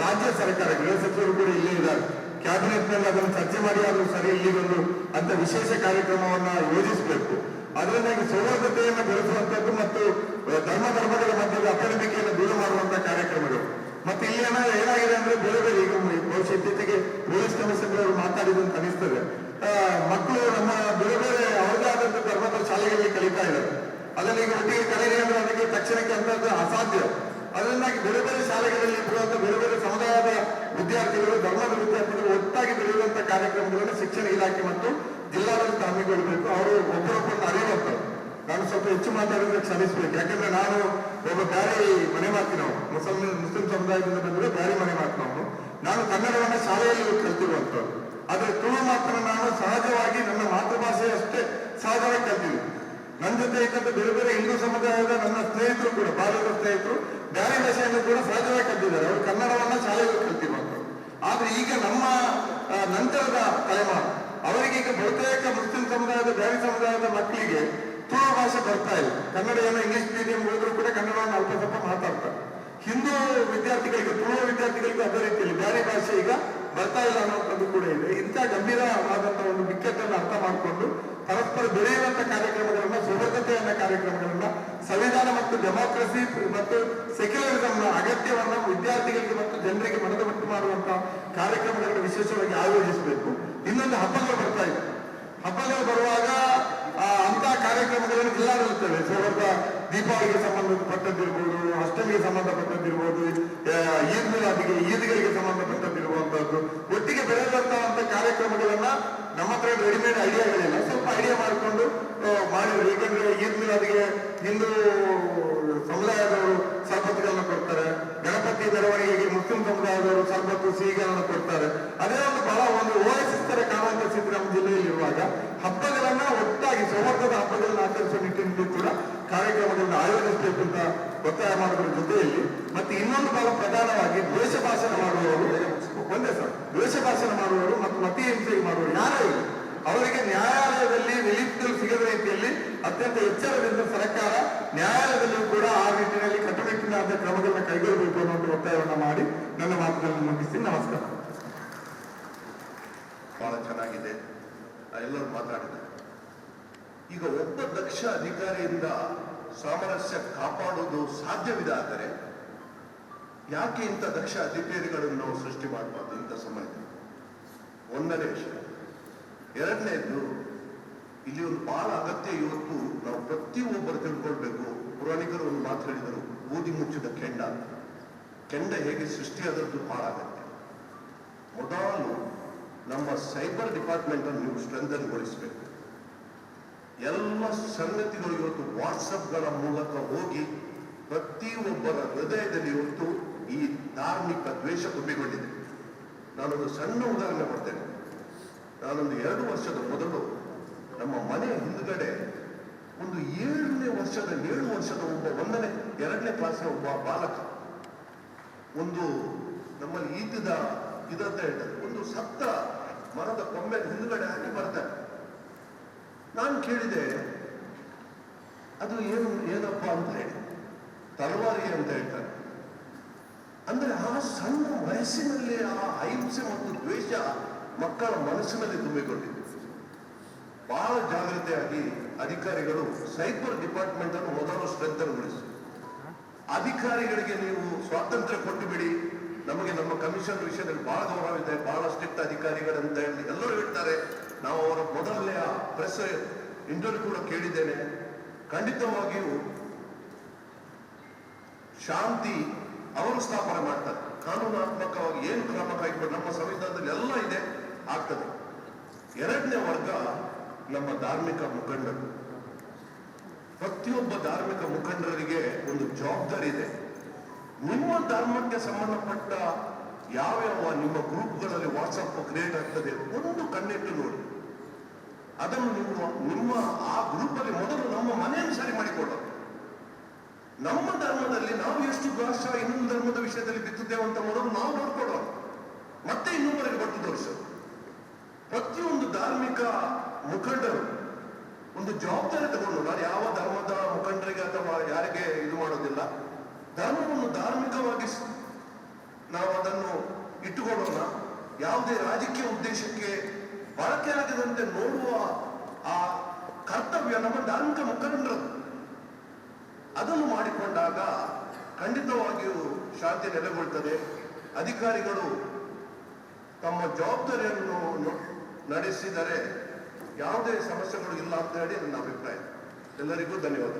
ರಾಜ್ಯ ಸರ್ಕಾರ, ಗೃಹ ಸಚಿವರು ಕೂಡ ಇಲ್ಲೇ ಇದ್ದಾರೆ. ಕ್ಯಾಬಿನೆಟ್ನಲ್ಲಿ ಅದನ್ನು ಚರ್ಚೆ ಮಾಡಿ ಆದರೂ ಸರಿ ಇಲ್ಲಿಗೊಂದು ಅಂತ ವಿಶೇಷ ಕಾರ್ಯಕ್ರಮವನ್ನ ಯೋಜಿಸಬೇಕು. ಅದರಿಂದಾಗಿ ಸೌಹಾರ್ದತೆಯನ್ನು ಬೆಳೆಸುವಂತದ್ದು ಮತ್ತು ಧರ್ಮ ಧರ್ಮಗಳ ಮಧ್ಯದ ಅಪನಂಬಿಕೆಯನ್ನು ದೂರ ಮಾಡುವಂತಹ ಕಾರ್ಯಕ್ರಮಗಳು. ಮತ್ತೆ ಇಲ್ಲಿ ಏನ ಏನಾಗಿದೆ ಅಂದ್ರೆ ಬೇರೆ ಬೇರೆ ಈಗ ಬಹುಶಃ ಇತ್ತೀಚೆಗೆ ಪೊಲೀಸ್ ಕಮಿಷನರ್ ಮಾತಾಡಿದಂತ ಅನಿಸ್ತದೆ. ಮಕ್ಕಳು ನಮ್ಮ ಬೇರೆ ಬೇರೆ ಅವರದೇ ಧರ್ಮದ ಶಾಲೆಗಳಲ್ಲಿ ಕಲಿತಾ ಇದ್ದಾರೆ. ಅದನ್ನ ಈಗ ಒಟ್ಟಿಗೆ ಕಲೆಗೆ ಅಂದ್ರೆ ಅದಕ್ಕೆ ತಕ್ಷಣಕ್ಕೆ ಅಂತದ್ದು ಅಸಾಧ್ಯ. ಅದರಿಂದಾಗಿ ಬೇರೆ ಬೇರೆ ಶಾಲೆಗಳಲ್ಲಿ ಇರುವಂತ ಬೇರೆ ಬೇರೆ ಸಮುದಾಯದ ವಿದ್ಯಾರ್ಥಿಗಳು, ಧರ್ಮದ ವಿದ್ಯಾರ್ಥಿಗಳು ಒಟ್ಟಾಗಿ ಬೆಳೆಯುವಂತ ಕಾರ್ಯಕ್ರಮಗಳನ್ನು ಶಿಕ್ಷಣ ಇಲಾಖೆ ಮತ್ತು ಜಿಲ್ಲಾಡಳಿತ ಹಮ್ಮಿಕೊಳ್ಬೇಕು ಅವರು ಒಬ್ಬರೊಬ್ಬರನ್ನ ಅರಿಯುವಂತ. ನಾನು ಸ್ವಲ್ಪ ಹೆಚ್ಚು ಮಾತಾಡಿದ್ರೆ ಕ್ಷಮಿಸ್ಬೇಕು. ಯಾಕಂದ್ರೆ ನಾನು ಒಬ್ಬ ಬ್ಯಾರಿ ಮನೆ ಮಾತಿನವನು ಮುಸಲ್ಮಿ ಮುಸ್ಲಿಂ ಸಮುದಾಯದಿಂದ ಬಂದ್ರೆ ಬ್ಯಾರಿ ಮನೆ ಶಾಲೆಯಲ್ಲಿ ಕಲಿತಿರುವಂತ ಆದರೆ ತುಳು ಮಾತ್ರ ನಾನು ಸಹಜವಾಗಿ ನನ್ನ ಮಾತೃಭಾಷೆ ಅಷ್ಟೇ ಸಹಜವಾಗಿ ಕಲ್ತಿದ್ದೆ ನನ್ನ ಜೊತೆ ಇದ್ದಂತ ಬೇರೆ ಬೇರೆ ಹಿಂದೂ ಸಮುದಾಯದ ನನ್ನ ಸ್ನೇಹಿತರು ಕೂಡ, ಬಾಲ್ಯದ ಸ್ನೇಹಿತರು ಬೇರೆ ಭಾಷೆಯನ್ನು ಕೂಡ ಸಹಜವಾಗಿ ಕಲ್ತಿದ್ದಾರೆ. ಅವರು ಕನ್ನಡವನ್ನ ಶಾಲೆಗಳು ಕಲ್ತಿ ಮಕ್ಕಳು ಆದ್ರೆ ಈಗ ನಮ್ಮ ನಂತರದ ತಲೆಮಾರು, ಅವರಿಗೆ ಈಗ ಬಹುತೇಕ ಮುಸ್ಲಿಂ ಸಮುದಾಯದ, ಬ್ಯಾರಿ ಸಮುದಾಯದ ಮಕ್ಕಳಿಗೆ ತುಳು ಭಾಷೆ ಬರ್ತಾ ಇಲ್ಲ. ಕನ್ನಡ ಏನೋ ಇಂಗ್ಲಿಷ್ ಮೀಡಿಯಂ ಹೋದ್ರು ಕೂಡ ಕನ್ನಡವನ್ನು ಅಲ್ಪ ಸ್ವಲ್ಪ ಮಾತಾಡ್ತಾರೆ. ಹಿಂದೂ ವಿದ್ಯಾರ್ಥಿಗಳಿಗೆ ತುಳು ವಿದ್ಯಾರ್ಥಿಗಳಿಗೆ ಅದೇ ರೀತಿಯಲ್ಲಿ ಬೇರೆ ಭಾಷೆ ಈಗ ಬರ್ತಾ ಇಲ್ಲ ಅನ್ನೋದು ಕೂಡ ಇದೆ. ಇಂಥ ಗಂಭೀರವಾದಂತಹ ಒಂದು ಬಿಕ್ಕಟ್ಟನ್ನು ಅರ್ಥ ಮಾಡಿಕೊಂಡು ಪರಸ್ಪರ ಬೆರೆಯುವಂತ ಸುಭದ್ರತೆಯನ್ನ ಕಾರ್ಯಕ್ರಮಗಳನ್ನ ಸಂವಿಧಾನ ಮತ್ತು ಡೆಮಾಕ್ರಸಿ ಮತ್ತು ಸೆಕ್ಯುಲರಿಸಂನ ಅಗತ್ಯವನ್ನ ವಿದ್ಯಾರ್ಥಿಗಳಿಗೆ ಮತ್ತು ಜನರಿಗೆ ಮನದಟ್ಟು ಮಾಡುವಂತಹ ಕಾರ್ಯಕ್ರಮಗಳನ್ನು ವಿಶೇಷವಾಗಿ ಆಯೋಜಿಸಬೇಕು. ಇನ್ನೊಂದು ಹಬ್ಬಗಳು ಬರ್ತಾ ಇದೆ ಹಬ್ಬಗಳು ಬರುವಾಗ ಅಂತ ಕಾರ್ಯಕ್ರಮಗಳನ್ನು ಜಿಲ್ಲಾಡಳಿತವೆ. ಸ್ವಲ್ಪ ದೀಪಾವಳಿಗೆ ಸಂಬಂಧಪಟ್ಟದ್ದಿರ್ಬೋದು, ಅಷ್ಟಮಿಗೆ ಸಂಬಂಧಪಟ್ಟದ್ದಿರ್ಬೋದು ಈದ್ ಮಿಲಾದಿಗೆ, ಈದ್ಗಳಿಗೆ ಸಂಬಂಧಪಟ್ಟದ್ದಿರುವಂತಹದ್ದು. ಒಟ್ಟಿಗೆ ಬೆಳೆದಂತಹ ಕಾರ್ಯಕ್ರಮಗಳನ್ನ ನಮ್ಮ ಹತ್ರ ರೆಡಿಮೇಡ್ ಐಡಿಯಾಗಳಿಲ್ಲ ಸ್ವಲ್ಪ ಐಡಿಯಾ ಮಾಡಿಕೊಂಡು ಮಾಡಿದ್ರು. ಏಕೆಂದ್ರೆ ಈಗಲೂ ಅದಕ್ಕೆ ಹಿಂದೂ ಸಮುದಾಯದವರು ಸರ್ಬತ್ಗಳನ್ನ ಕೊಡ್ತಾರೆ. ಗಣಪತಿ ಮೆರವಣಿಗೆಗೆ ಮುಸ್ಲಿಂ ಸಮುದಾಯದವರು ಸಂಪತ್ತು ಸಿಹಿಗಳನ್ನು ಕೊಡ್ತಾರೆ. ಅದೇ ಒಂದು ಬಹಳ ಒಂದು ಓಎಸ್ಎಸ್ ತರ ಕಾಣುವಂತ ಸ್ಥಿತಿ ನಮ್ಮ ಜಿಲ್ಲೆಯಲ್ಲಿ ಇರುವಾಗ. ಹಬ್ಬಗಳನ್ನ ಒಟ್ಟಾಗಿ ಸೌಹಾರ್ದದ ಹಬ್ಬಗಳನ್ನ ಆಚರಿಸುವ ನಿಟ್ಟಿನಲ್ಲಿ ಕೂಡ ಕಾರ್ಯಕ್ರಮಗಳನ್ನು ಆಯೋಜಿಸಬೇಕು ಅಂತ ಒತ್ತಾಯ ಮಾಡುವುದರ ಜೊತೆಯಲ್ಲಿ, ಮತ್ತೆ ಇನ್ನೊಂದು ಬಹಳ ಪ್ರಧಾನವಾಗಿ ದ್ವೇಷ ಭಾಷಣ ಮಾಡುವವರು ಒಂದೇ ಸರ್ ದ್ವೇಷ ಭಾಷಣ ಮಾಡುವವರು ಮತ್ತು ಮತೀಯ ಹಿಂಸೆ ಮಾಡುವವರು ಯಾರೇ ಇರಲಿ. ಅವರಿಗೆ ನ್ಯಾಯಾಲಯದಲ್ಲಿ ರಿಲೀಫ್ ಸಿಗದ ರೀತಿಯಲ್ಲಿ ಅತ್ಯಂತ ಎಚ್ಚರದಿಂದ ಸರ್ಕಾರ ನ್ಯಾಯಾಲಯದಲ್ಲೂ ಕೂಡ ಆ ನಿಟ್ಟಿನಲ್ಲಿ ಕಟ್ಟುನಿಟ್ಟಿನಾದ ಕ್ರಮಗಳನ್ನ ಕೈಗೊಳ್ಳಬೇಕು ಅನ್ನೋ ಒತ್ತಾಯವನ್ನ ಮಾಡಿ ನನ್ನ ಮಾತುಗಳನ್ನು ಮುಗಿಸಿ ನಮಸ್ಕಾರ. ಬಹಳ ಚೆನ್ನಾಗಿದೆ. ಎಲ್ಲರೂ ಮಾತಾಡಿದ್ದಾರೆ. ಈಗ ಒಬ್ಬ ದಕ್ಷ ಅಧಿಕಾರಿಯಿಂದ ಸಾಮರಸ್ಯ ಕಾಪಾಡುವುದು ಸಾಧ್ಯವಿದೆ ಆದರೆ ಯಾಕೆ ಇಂಥ ದಕ್ಷ ಅಧಿಕಾರಿಗಳನ್ನು ನಾವು ಸೃಷ್ಟಿ ಮಾಡಬಾರ್ದು ಇಂಥ ಸಮಯದಲ್ಲಿ? ಒಂದನೇ ವಿಷಯ. ಎರಡನೇದು, ಇಲ್ಲಿ ಒಂದು ಬಹಳ ಅಗತ್ಯ ಇವತ್ತು ನಾವು ಪ್ರತಿಯೊಬ್ಬರು ತಿಳ್ಕೊಳ್ಬೇಕು. ಪುರಾಣಿಕರು ಒಂದು ಮಾತು ಹೇಳಿದರು, ಬೂದಿ ಮುಚ್ಚಿದ ಕೆಂಡ. ಕೆಂಡ ಹೇಗೆ ಸೃಷ್ಟಿಯಾದದ್ದು ಬಹಳ ಅಗತ್ಯ. ಮೊದಲು ನಮ್ಮ ಸೈಬರ್ ಡಿಪಾರ್ಟ್ಮೆಂಟ್ ಅನ್ನು ನೀವು ಸ್ಟ್ರೆಂಥನ್ ಗೊಳಿಸಬೇಕು ಎಲ್ಲ ಸಂಗತಿಗಳು ಇವತ್ತು ವಾಟ್ಸಪ್ಗಳ ಮೂಲಕ ಹೋಗಿ ಪ್ರತಿಯೊಬ್ಬರ ಹೃದಯದಲ್ಲಿ ಇವತ್ತು ಈ ಧಾರ್ಮಿಕ ದ್ವೇಷ ತುಂಬಿಕೊಂಡಿದೆ. ನಾನೊಂದು ಸಣ್ಣ ಉದಾಹರಣೆ ಕೊಡ್ತೇನೆ. ನಾನೊಂದು ಎರಡು ವರ್ಷದ ಮೊದಲು ನಮ್ಮ ಮನೆ ಹಿಂದ್ಗಡೆ ಒಂದು ಏಳನೇ ವರ್ಷದ ಏಳು ವರ್ಷದ ಒಬ್ಬ ಒಂದನೇ, ಎರಡನೇ ಕ್ಲಾಸಿನ ಒಬ್ಬ ಬಾಲಕ. ಒಂದು ನಮ್ಮಲ್ಲಿ ಈತದ ಇದಂತ ಹೇಳ್ತಾರೆ. ಒಂದು ಸತ್ತ ಮರದ ಕೊಂಬೆ ಹಿಂದ್ಗಡೆ ಹಾಕಿ ಬರ್ತಾರೆ. ನಾನು ಕೇಳಿದೆ, ಅದು ಏನು, ಏನಪ್ಪ ಅಂತ ಹೇಳಿ. ತಲವಾರಿ ಅಂತ ಹೇಳ್ತಾರೆ. ಅಂದ್ರೆ ಆ ಸಣ್ಣ ವಯಸ್ಸಿನಲ್ಲಿ ಆ ಅಹಿಂಸೆ ಮತ್ತು ದ್ವೇಷ ಮಕ್ಕಳ ಮನಸ್ಸಿನಲ್ಲಿ ತುಂಬಿಕೊಂಡಿದೆ. ಬಹಳ ಜಾಗ್ರತೆಯಾಗಿ ಅಧಿಕಾರಿಗಳು ಸೈಬರ್ ಡಿಪಾರ್ಟ್ಮೆಂಟ್ ಅನ್ನು ಮೊದಲು ಶ್ರದ್ಧಗೊಳಿಸಿ ಅಧಿಕಾರಿಗಳಿಗೆ ನೀವು ಸ್ವಾತಂತ್ರ್ಯ ಕೊಟ್ಟು ಬಿಡಿ ನಮಗೆ ನಮ್ಮ ಕಮಿಷನ್ ವಿಷಯದಲ್ಲಿ ಬಹಳ ಗೌರವ ಇದೆ ಬಹಳ ಸ್ಟ್ರಿಕ್ಟ್ ಅಧಿಕಾರಿಗಳಂತ ಹೇಳಿ ಎಲ್ಲರೂ ಹೇಳ್ತಾರೆ. ನಾವು ಅವರ ಮೊದಲನೆಯ ಪ್ರೆಸ್ ಇಂಟರ್ವ್ಯೂ ಕೂಡ ಕೇಳಿದ್ದೇನೆ. ಖಂಡಿತವಾಗಿಯೂ ಶಾಂತಿ ಅವರು ಸ್ಥಾಪನೆ ಮಾಡ್ತಾರೆ. ಕಾನೂನಾತ್ಮಕವಾಗಿ ಏನು ಕ್ರಮ ಕೈಗೊಂಡು ನಮ್ಮ ಸಂವಿಧಾನದಲ್ಲಿ ಎಲ್ಲ ಇದೆ. ಆಗ್ತದೆ. ಎರಡನೇ ವರ್ಗ ನಮ್ಮ ಧಾರ್ಮಿಕ ಮುಖಂಡರು. ಪ್ರತಿಯೊಬ್ಬ ಧಾರ್ಮಿಕ ಮುಖಂಡರಿಗೆ ಒಂದು ಜವಾಬ್ದಾರಿ ಇದೆ. ನಿಮ್ಮ ಧರ್ಮಕ್ಕೆ ಸಂಬಂಧಪಟ್ಟ ಯಾವ್ಯಾವ ನಿಮ್ಮ ಗ್ರೂಪ್ಗಳಲ್ಲಿ ವಾಟ್ಸಪ್ ಕ್ರಿಯೇಟ್ ಆಗ್ತದೆ ಒಂದು ಕಣ್ಣಿಟ್ಟು ನೋಡಿ. ಅದನ್ನು ನಿಮ್ಮ ನಿಮ್ಮ ಆ ಗ್ರೂಪಲ್ಲಿ ಮೊದಲು ನಮ್ಮ ಮನೆಯನ್ನು ಸರಿ ಮಾಡಿಕೊಳ್ಳೋದು. ನಮ್ಮ ಧರ್ಮದಲ್ಲಿ ನಾವು ಎಷ್ಟು ದೋಷ ಇನ್ನೊಂದು ಧರ್ಮದ ವಿಷಯದಲ್ಲಿ ಬಿತ್ತುತ್ತೇವೆ ಅಂತ ಮೊದಲು ನಾವು ನೋಡ್ಕೊಡೋ ಮತ್ತೆ ಇನ್ನೊಬ್ಬರಿಗೆ ಬಟ್ಟು ತೋರಿಸೋದು. ಪ್ರತಿಯೊಂದು ಧಾರ್ಮಿಕ ಮುಖಂಡರು ಒಂದು ಜವಾಬ್ದಾರಿ ತಗೊಂಡು ನಾನು ಯಾವ ಧರ್ಮದ ಮುಖಂಡರಿಗೆ ಅಥವಾ ಯಾರಿಗೆ ಇದು ಮಾಡೋದಿಲ್ಲ. ಧರ್ಮವನ್ನು ಧಾರ್ಮಿಕವಾಗಿ ನಾವು ಅದನ್ನು ಇಟ್ಟುಕೊಳ್ಳೋಣ. ಯಾವುದೇ ರಾಜಕೀಯ ಉದ್ದೇಶಕ್ಕೆ ಬಳಕೆ ಆಗದಂತೆ ನೋಡುವ ಆ ಕರ್ತವ್ಯ ನಮ್ಮ ಧಾರ್ಮಿಕ ಮುಖಂಡರು ಅದನ್ನು ಮಾಡಿಕೊಂಡಾಗ ಖಂಡಿತವಾಗಿಯೂ ಶಾಂತಿ ನೆಲೆಗೊಳ್ತದೆ. ಅಧಿಕಾರಿಗಳು ತಮ್ಮ ಜವಾಬ್ದಾರಿಯನ್ನು ನಡೆಸಿದರೆ ಯಾವುದೇ ಸಮಸ್ಯೆಗಳು ಇಲ್ಲ ಅಂತ ಹೇಳಿ ನನ್ನ ಅಭಿಪ್ರಾಯ. ಎಲ್ಲರಿಗೂ ಧನ್ಯವಾದ.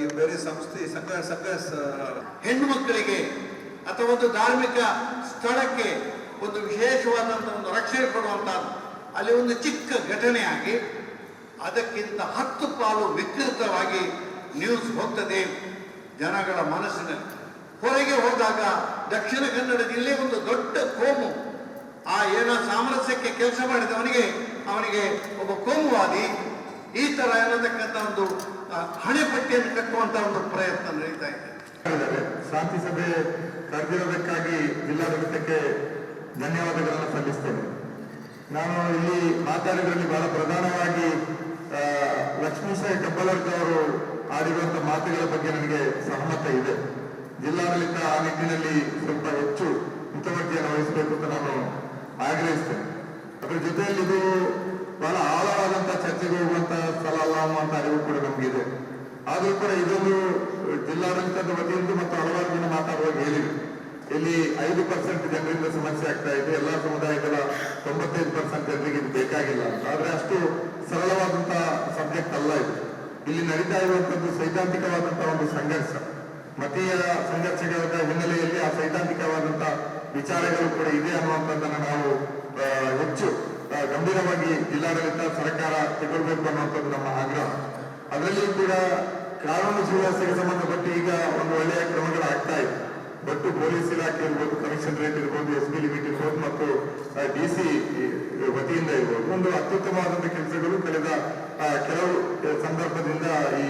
ಈ ಬೇರೆ ಸಂಸ್ಥೆ ಸಂಘ ಸಂಘ ಹೆಣ್ಣು ಮಕ್ಕಳಿಗೆ ಅಥವಾ ಒಂದು ಧಾರ್ಮಿಕ ಸ್ಥಳಕ್ಕೆ ಒಂದು ವಿಶೇಷವಾದಂಥ ಒಂದು ರಕ್ಷಣೆ ಕೊಡುವಂತಹದ್ದು ಅಲ್ಲಿ ಒಂದು ಚಿಕ್ಕ ಘಟನೆ ಆಗಿ ಅದಕ್ಕಿಂತ ಹತ್ತು ಪಾಲು ವಿಕೃತವಾಗಿ ನ್ಯೂಸ್ ಹೋಗ್ತದೆ ಜನಗಳ ಮನಸ್ಸಿನಲ್ಲಿ. ಹೊರಗೆ ಹೋದಾಗ ದಕ್ಷಿಣ ಕನ್ನಡ ಜಿಲ್ಲೆ ಒಂದು ದೊಡ್ಡ ಕೋಮು. ಆ ಏನೋ ಸಾಮರಸ್ಯಕ್ಕೆ ಕೆಲಸ ಮಾಡಿದವನಿಗೆ ಅವನಿಗೆ ಒಬ್ಬ ಕೋಮುವಾದಿ, ಈ ತರ ಅನ್ನತಕ್ಕಂಥ ಒಂದು ಹಣೆ ಪಟ್ಟಿಯನ್ನು ಕಟ್ಟುವಂತ ಒಂದು ಪ್ರಯತ್ನ ನಡೀತಾ ಇದೆ. ಶಾಂತಿ ಸಭೆ ಕರೆದಿರೋದಕ್ಕಾಗಿ ಜಿಲ್ಲಾಡಳಿತಕ್ಕೆ ಧನ್ಯವಾದಗಳನ್ನು ಸಲ್ಲಿಸ್ತೇನೆ. ನಾನು ಇಲ್ಲಿ ಮಾತಾಡಿದ್ರಲ್ಲಿ ಬಹಳ ಪ್ರಧಾನವಾಗಿ ಲಕ್ಷ್ಮೀ ಲಕ್ಷ್ಮೀಶ ಕಬ್ಬಲರ್ಕ ಅವರು ಆಡಿರುವಂತಹ ಮಾತುಗಳ ಬಗ್ಗೆ ನನಗೆ ಸಹಮತ ಇದೆ. ಜಿಲ್ಲಾಡಳಿತ ಆ ನಿಟ್ಟಿನಲ್ಲಿ ಸ್ವಲ್ಪ ಹೆಚ್ಚು ಮುತುವರ್ಜಿಯನ್ನು ವಹಿಸಬೇಕು ಅಂತ ನಾನು ಆಗ್ರಹಿಸ್ತೇನೆ ಅದ್ರ ಜೊತೆಯಲ್ಲಿ ಇದು ಬಹಳ ಆಳವಾದಂತಹ ಚರ್ಚೆಗೆ ಹೋಗುವಂತಹ ಸ್ಥಳ ಅಲ್ಲ ಅನ್ನುವಂತ ಅರಿವು ಕೂಡ ನಮಗಿದೆ. ಆದ್ರೂ ಕೂಡ ಇದೊಂದು ಜಿಲ್ಲಾಡಳಿತದ ವತಿಯಿಂದ ಮತ್ತು ಹಲವಾರು ಜನ ಮಾತಾಡುವಾಗ ಹೇಳಿದ್ರು. ಇಲ್ಲಿ ಐದು ಪರ್ಸೆಂಟ್ ಜನರಿಂದ ಸಮಸ್ಯೆ ಆಗ್ತಾ ಇದೆ. ಎಲ್ಲಾ ಸಮುದಾಯಗಳ ತೊಂಬತ್ತೈದು ಪರ್ಸೆಂಟ್ ಜನರಿಗೆ ಇದು ಬೇಕಾಗಿಲ್ಲ ಅಂತ. ಆದ್ರೆ ಅಷ್ಟು ಸರಳವಾದಂತಹ ಸಬ್ಜೆಕ್ಟ್ ಅಲ್ಲ ಇದು. ಇಲ್ಲಿ ನಡೀತಾ ಇರುವಂತದ್ದು ಸೈದ್ಧಾಂತಿಕವಾದಂತಹ ಒಂದು ಸಂಘರ್ಷ. ಮತೀಯ ಸಂಘರ್ಷಗಳ ಹಿನ್ನೆಲೆಯಲ್ಲಿ ಆ ಸೈದ್ಧಾಂತಿಕವಾದಂತಹ ವಿಚಾರಗಳು ಕೂಡ ಇದೆ ಅನ್ನುವಂಥದ್ದನ್ನ ನಾವು ಹೆಚ್ಚು ಗಂಭೀರವಾಗಿ ಜಿಲ್ಲಾಡಳಿತ ಸರ್ಕಾರ ತಗೊಳ್ಬೇಕು ಅನ್ನುವಂಥದ್ದು ನಮ್ಮ ಆಗ್ರಹ. ಅದರಲ್ಲಿ ಕೂಡ ಕಾನೂನು ಸುವ್ಯವಸ್ಥೆಗೆ ಸಂಬಂಧಪಟ್ಟ ಈಗ ಒಂದು ಒಳ್ಳೆಯ ಕ್ರಮಗಳು ಆಗ್ತಾ ಇದೆ. ಒಟ್ಟು ಪೊಲೀಸ್ ಇಲಾಖೆ ಇರ್ಬೋದು, ಕಮಿಷನರೇಟ್ ಇರ್ಬೋದು, ಎಸ್ ಪಿ ಲಿಮಿಟ್ ಇರ್ಬೋದು ಮತ್ತು ಡಿ ಸಿ ವತಿಯಿಂದ ಇರ್ಬೋದು. ಒಂದು ಅತ್ಯುತ್ತಮವಾದಂತಹ ಕೆಲಸಗಳು ಕಳೆದ ಕೆಲವು ಸಂದರ್ಭದಿಂದ ಈ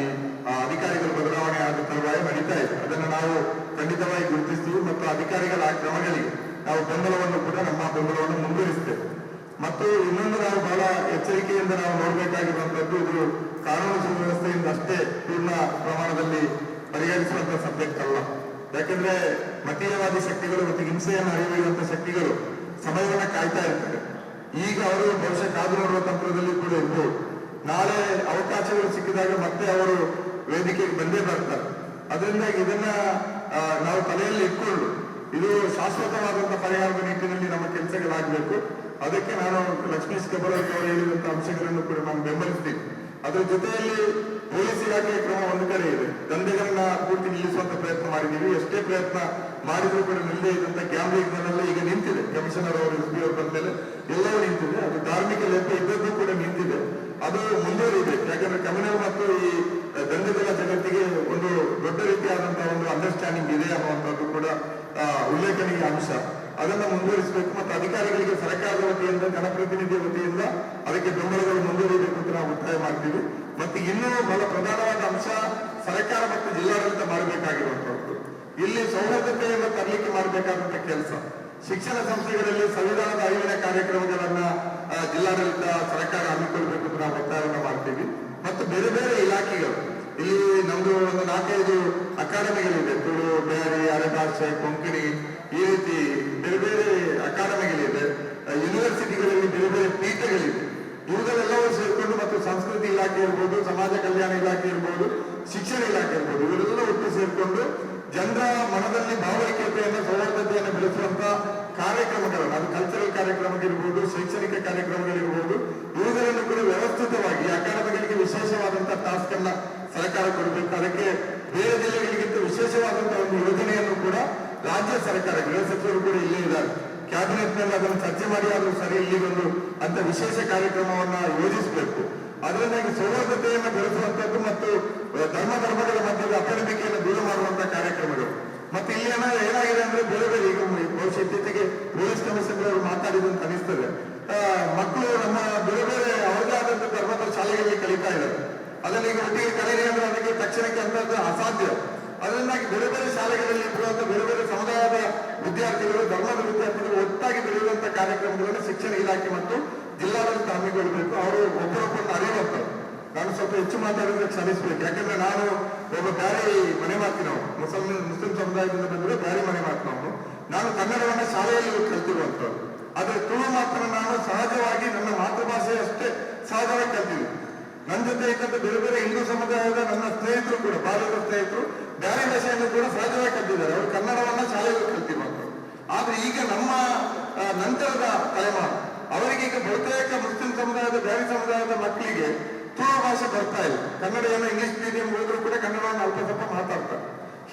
ಅಧಿಕಾರಿಗಳು ಅಧಿಕಾರಿಗಳ ಬದಲಾವಣೆ ಆದ ತರುವಾಯ ನಡೀತಾ ಇದೆ. ಅದನ್ನು ನಾವು ಖಂಡಿತವಾಗಿ ಗುರುತಿಸ್ತೀವಿ ಮತ್ತು ಅಧಿಕಾರಿಗಳ ಆ ಕ್ರಮಗಳಿಗೆ ನಾವು ಬೆಂಬಲವನ್ನು ಕೂಡ ನಮ್ಮ ಬೆಂಬಲವನ್ನು ಮುಂದುವರಿಸ್ತೇವೆ. ಮತ್ತು ಇನ್ನೊಂದು ನಾವು ಬಹಳ ಎಚ್ಚರಿಕೆಯಿಂದ ನಾವು ನೋಡಬೇಕಾಗಿರುವಂತದ್ದು ಇದು ಕಾನೂನು ಸುವ್ಯವಸ್ಥೆಯಿಂದ ಅಷ್ಟೇ ಪೂರ್ಣ ಪ್ರಮಾಣದಲ್ಲಿ ಪರಿಹರಿಸುವಂತಹ ಸಬ್ಜೆಕ್ಟ್ ಅಲ್ಲ. ಯಾಕಂದ್ರೆ ಮತೀಯವಾದಿ ಶಕ್ತಿಗಳು ಮತ್ತು ಹಿಂಸೆಯನ್ನು ಅರಿಯುವಂತ ಶಕ್ತಿಗಳು ಸಮಯವನ್ನ ಕಾಯ್ತಾ ಇರ್ತದೆ. ಈಗ ಅವರು ಬಹುಶಃ ಕಾದು ನೋಡುವ ತಂತ್ರದಲ್ಲಿ ಕೂಡ ಇದ್ದು ನಾಳೆ ಅವಕಾಶಗಳು ಸಿಕ್ಕಿದಾಗ ಮತ್ತೆ ಅವರು ವೇದಿಕೆಗೆ ಬಂದೇ ಬರ್ತಾರೆ. ಅದರಿಂದ ಇದನ್ನ ನಾವು ತಲೆಯಲ್ಲಿ ಇಟ್ಕೊಂಡು, ಇದು ಶಾಶ್ವತವಾದಂತಹ ಪರಿಹಾರದ ನಿಟ್ಟಿನಲ್ಲಿ ನಮ್ಮ ಕೆಲಸಗಳಾಗಬೇಕು. ಅದಕ್ಕೆ ನಾನು ಲಕ್ಷ್ಮೀಶ್ ಕಬಲರ್ಕ ಅವರು ಹೇಳಿದಂತಹ ಅಂಶಗಳನ್ನು ಕೂಡ ನಾನು ಬೆಂಬಲಿಸ್ತೀನಿ. ಅದರ ಜೊತೆಯಲ್ಲಿ ಪೊಲೀಸ್ ಇಲಾಖೆ ಕ್ರಮ ಒಂದು ಕಡೆ ಇದೆ. ದಂಧೆಗಳನ್ನ ಪೂರ್ತಿ ನಿಲ್ಲಿಸುವಂತ ಪ್ರಯತ್ನ ಮಾಡಿದೀವಿ ಎಷ್ಟೇ ಪ್ರಯತ್ನ ಮಾಡಿದ್ರು ಕೂಡ ನಿಲ್ಲದೆ ಇದ್ದಂತ ಗ್ಯಾಮ್ಲಿಂಗ್ನೆಲ್ಲ ಈಗ ನಿಂತಿದೆ. ಕಮಿಷನರ್ ಅವರು, ಎಸ್ ಪಿ ಅವರು ಬಂದ್ಮೇಲೆ ಎಲ್ಲವೂ ನಿಂತಿದೆ. ಅದು ಧಾರ್ಮಿಕ ಲೆಕ್ಕ ಇದ್ದದ್ದು ಕೂಡ ನಿಂತಿದೆ. ಅದು ಮುಂದುವರಿಬೇಕು ಯಾಕಂದ್ರೆ ಕಮ್ಯುನಲ್ ಮತ್ತು ಈ ದಂಧೆಗಳ ಜಗತ್ತಿಗೆ ಒಂದು ದೊಡ್ಡ ರೀತಿಯಾದಂತಹ ಒಂದು ಅಂಡರ್ಸ್ಟ್ಯಾಂಡಿಂಗ್ ಇದೆ ಅನ್ನುವಂಥದ್ದು ಕೂಡ ಉಲ್ಲೇಖನೀಯ ಅಂಶ. ಅದನ್ನ ಮುಂದುವರಿಸಬೇಕು ಮತ್ತು ಅಧಿಕಾರಿಗಳಿಗೆ ಸರ್ಕಾರದ ವತಿಯಿಂದ, ಜನಪ್ರತಿನಿಧಿಯ ವತಿಯಿಂದ ಅದಕ್ಕೆ ಬೆಂಬಲಗಳು ಮುಂದುವರಿಬೇಕು ಅಂತ ನಾವು ಒತ್ತಾಯ ಮಾಡ್ತೀವಿ. ಮತ್ತು ಇನ್ನೂ ಬಹಳ ಪ್ರಧಾನವಾದ ಅಂಶ ಸರ್ಕಾರ ಮತ್ತು ಜಿಲ್ಲಾಡಳಿತ ಮಾಡಬೇಕಾಗಿರುವಂತಹದ್ದು ಇಲ್ಲಿ ಸೌಹಾರ್ದತೆಯನ್ನು ತರಲಿಕ್ಕೆ ಮಾಡಬೇಕಾದಂತ ಕೆಲಸ. ಶಿಕ್ಷಣ ಸಂಸ್ಥೆಗಳಲ್ಲಿ ಸಂವಿಧಾನದ ಅರಿವಿನ ಕಾರ್ಯಕ್ರಮಗಳನ್ನ ಜಿಲ್ಲಾಡಳಿತ, ಸರ್ಕಾರ ಹಮ್ಮಿಕೊಳ್ಬೇಕು ಅಂತ ನಾವು ಒತ್ತಾಯವನ್ನು ಮಾಡ್ತೀವಿ. ಮತ್ತು ಬೇರೆ ಬೇರೆ ಇಲಾಖೆಗಳು. ಇಲ್ಲಿ ನಮ್ದು ಒಂದು ನಾಲ್ಕೈದು ಅಕಾಡೆಮಿಗಳಿದೆ ತುಳು, ಬ್ಯಾರಿ ಅರೆಭಾಷೆ ಕೊಂಕಣಿ ಈ ರೀತಿ ಬೇರೆ ಬೇರೆ ಅಕಾಡೆಮಿಗಳಿದೆ ಯೂನಿವರ್ಸಿಟಿಗಳಲ್ಲಿ ಬೇರೆ ಬೇರೆ ಪೀಠಗಳಿದೆ ಇವುಗಳೆಲ್ಲವೂ ಸೇರಿಕೊಂಡು ಮತ್ತು ಸಂಸ್ಕೃತಿ ಇಲಾಖೆ ಇರ್ಬೋದು, ಸಮಾಜ ಕಲ್ಯಾಣ ಇಲಾಖೆ ಇರ್ಬೋದು, ಶಿಕ್ಷಣ ಇಲಾಖೆ ಇರ್ಬೋದು ಇವರೆಲ್ಲ ಒಟ್ಟು ಸೇರಿಕೊಂಡು ಜನರ ಮನದಲ್ಲಿ ಭಾವೈಕ್ಯತೆಯನ್ನು, ಸೌಹಾರ್ದತೆಯನ್ನು ಬೆಳೆಸುವಂತ ಕಾರ್ಯಕ್ರಮಗಳನ್ನು ಅದು ಕಲ್ಚರಲ್ ಕಾರ್ಯಕ್ರಮಗಳಿರ್ಬೋದು, ಶೈಕ್ಷಣಿಕ ಕಾರ್ಯಕ್ರಮಗಳಿರ್ಬೋದು, ಇವುಗಳನ್ನು ಕೂಡ ವ್ಯವಸ್ಥಿತವಾಗಿ ಅಕಾಡೆಮಿಗಳಿಗೆ ವಿಶೇಷವಾದಂತಹ ಟಾಸ್ಕ್ ಅನ್ನ ಸರ್ಕಾರ ಕೊಡಬೇಕು. ಅದಕ್ಕೆ ಬೇರೆ ಜಿಲ್ಲೆಗಳಿಗಿಂತ ವಿಶೇಷವಾದಂತಹ ಒಂದು ಯೋಜನೆಯನ್ನು ಕೂಡ ರಾಜ್ಯ ಸರ್ಕಾರ, ಗೃಹ ಸಚಿವರು ಕೂಡ ಇಲ್ಲೇ ಇದ್ದಾರೆ. ಕ್ಯಾಬಿನೆಟ್ನಲ್ಲಿ ಅದನ್ನು ಚರ್ಚೆ ಮಾಡಿ ಅದು ಸರಿ ಇಲ್ಲಿಗೊಂದು ಅಂತ ವಿಶೇಷ ಕಾರ್ಯಕ್ರಮವನ್ನ ಯೋಜಿಸಬೇಕು. ಅದರಿಂದಾಗಿ ಸೌಹಾರ್ದತೆಯನ್ನು ಬೆಳೆಸುವಂತದ್ದು ಮತ್ತು ಧರ್ಮ ಧರ್ಮಗಳ ಮಧ್ಯದ ಅಪರಿಮಿಕೆಯನ್ನು ದೂರ ಮಾಡುವಂತಹ ಕಾರ್ಯಕ್ರಮಗಳು ಮತ್ತೆ ಇಲ್ಲಿ ಏನ ಬೇರೆ ಈಗ ಬಹುಶಃ ಇತ್ತೀಚೆಗೆ ಪೊಲೀಸ್ ಕಮಿಷನರ್ ಅವರು ಮಾತಾಡಿದಂತ ಅನಿಸ್ತದೆ. ಮಕ್ಕಳು ನಮ್ಮ ಬೇರೆ ಬೇರೆ ಅವ್ರದೇ ಆದಂತ ಧರ್ಮದ ಶಾಲೆಗಳಲ್ಲಿ ಕಲಿತಾ ಇದ್ದಾರೆ. ಅದನ್ನ ಈಗ ಒಟ್ಟಿಗೆ ಕಲಿಯಲಿ ಅಂದ್ರೆ ಅದಕ್ಕೆ ತಕ್ಷಣಕ್ಕೆ ಅಂತದ್ದು ಅಸಾಧ್ಯ. ಅದರಿಂದಾಗಿ ಬೇರೆ ಬೇರೆ ಶಾಲೆಗಳಲ್ಲಿ ಇರುವಂತಹ ಬೇರೆ ಬೇರೆ ಸಮುದಾಯದ ವಿದ್ಯಾರ್ಥಿಗಳು, ಧರ್ಮದ ವಿದ್ಯಾರ್ಥಿಗಳು ಒಟ್ಟಾಗಿ ಬೆಳೆಯುವಂತಹ ಕಾರ್ಯಕ್ರಮಗಳನ್ನು ಶಿಕ್ಷಣ ಇಲಾಖೆ ಮತ್ತು ಜಿಲ್ಲಾಡಳಿತ ಹಮ್ಮಿಕೊಳ್ಬೇಕು ಅವರು ಒಬ್ಬರೊಬ್ಬರನ್ನ ಅರಿಯುವಂಥದ್ದು ನಾನು ಸ್ವಲ್ಪ ಹೆಚ್ಚು ಮಾತಾಡಿದ್ರೆ ಕ್ಷಮಿಸ್ಬೇಕು. ಯಾಕಂದ್ರೆ ನಾನು ಒಬ್ಬ ಬ್ಯಾರಿ ಮನೆ ಮಾತಿನವು ಮುಸಲ್ಮಾನ ಮುಸ್ಲಿಂ ಸಮುದಾಯದಿಂದ ಬಂದರೆ ಬ್ಯಾರಿ ಮನೆ ಮಾತಿನವನು ನಾನು ಕನ್ನಡವನ್ನ ಶಾಲೆಯಲ್ಲಿ ಕಲ್ತಿರುವಂಥವ್ರು. ಆದ್ರೆ ತುಳು ಮಾತ್ರ ನಾನು ಸಹಜವಾಗಿ ನನ್ನ ಮಾತೃಭಾಷೆ ಅಷ್ಟೇ ಸಹಜವಾಗಿ ಕಲ್ತಿದ್ದೆ. ನನ್ನ ಜೊತೆ ಇದ್ದಂತ ಬೇರೆ ಬೇರೆ ಹಿಂದೂ ಸಮುದಾಯದ ನನ್ನ ಸ್ನೇಹಿತರು ಕೂಡ, ಬಾಲ್ಯದ ಸ್ನೇಹಿತರು ಬ್ಯಾರಿ ಭಾಷೆಯನ್ನು ಕೂಡ ಸಹಜವಾಗಿ ಕಲ್ತಿದ್ದಾರೆ. ಅವರು ಕನ್ನಡವನ್ನ ಶಾಲೆಯಲ್ಲಿ ಕಲ್ತಿರುವಂಥದ್ದು ಆದ್ರೆ ಈಗ ನಮ್ಮ ನಂತರದ ತಲೆಮಾರು, ಅವರಿಗೆ ಬಹುತೇಕ ಮುಸ್ಲಿಂ ಸಮುದಾಯದ, ಬ್ಯಾರಿ ಸಮುದಾಯದ ಮಕ್ಕಳಿಗೆ ತುಳು ಭಾಷೆ ಬರ್ತಾ ಇಲ್ಲ. ಕನ್ನಡ ಏನೋ ಇಂಗ್ಲಿಷ್ ಮೀಡಿಯಂ ಹೋದ್ರು ಕೂಡ ಕನ್ನಡವನ್ನು ಅಲ್ಪ ಸ್ವಲ್ಪ ಮಾತಾಡ್ತಾರೆ.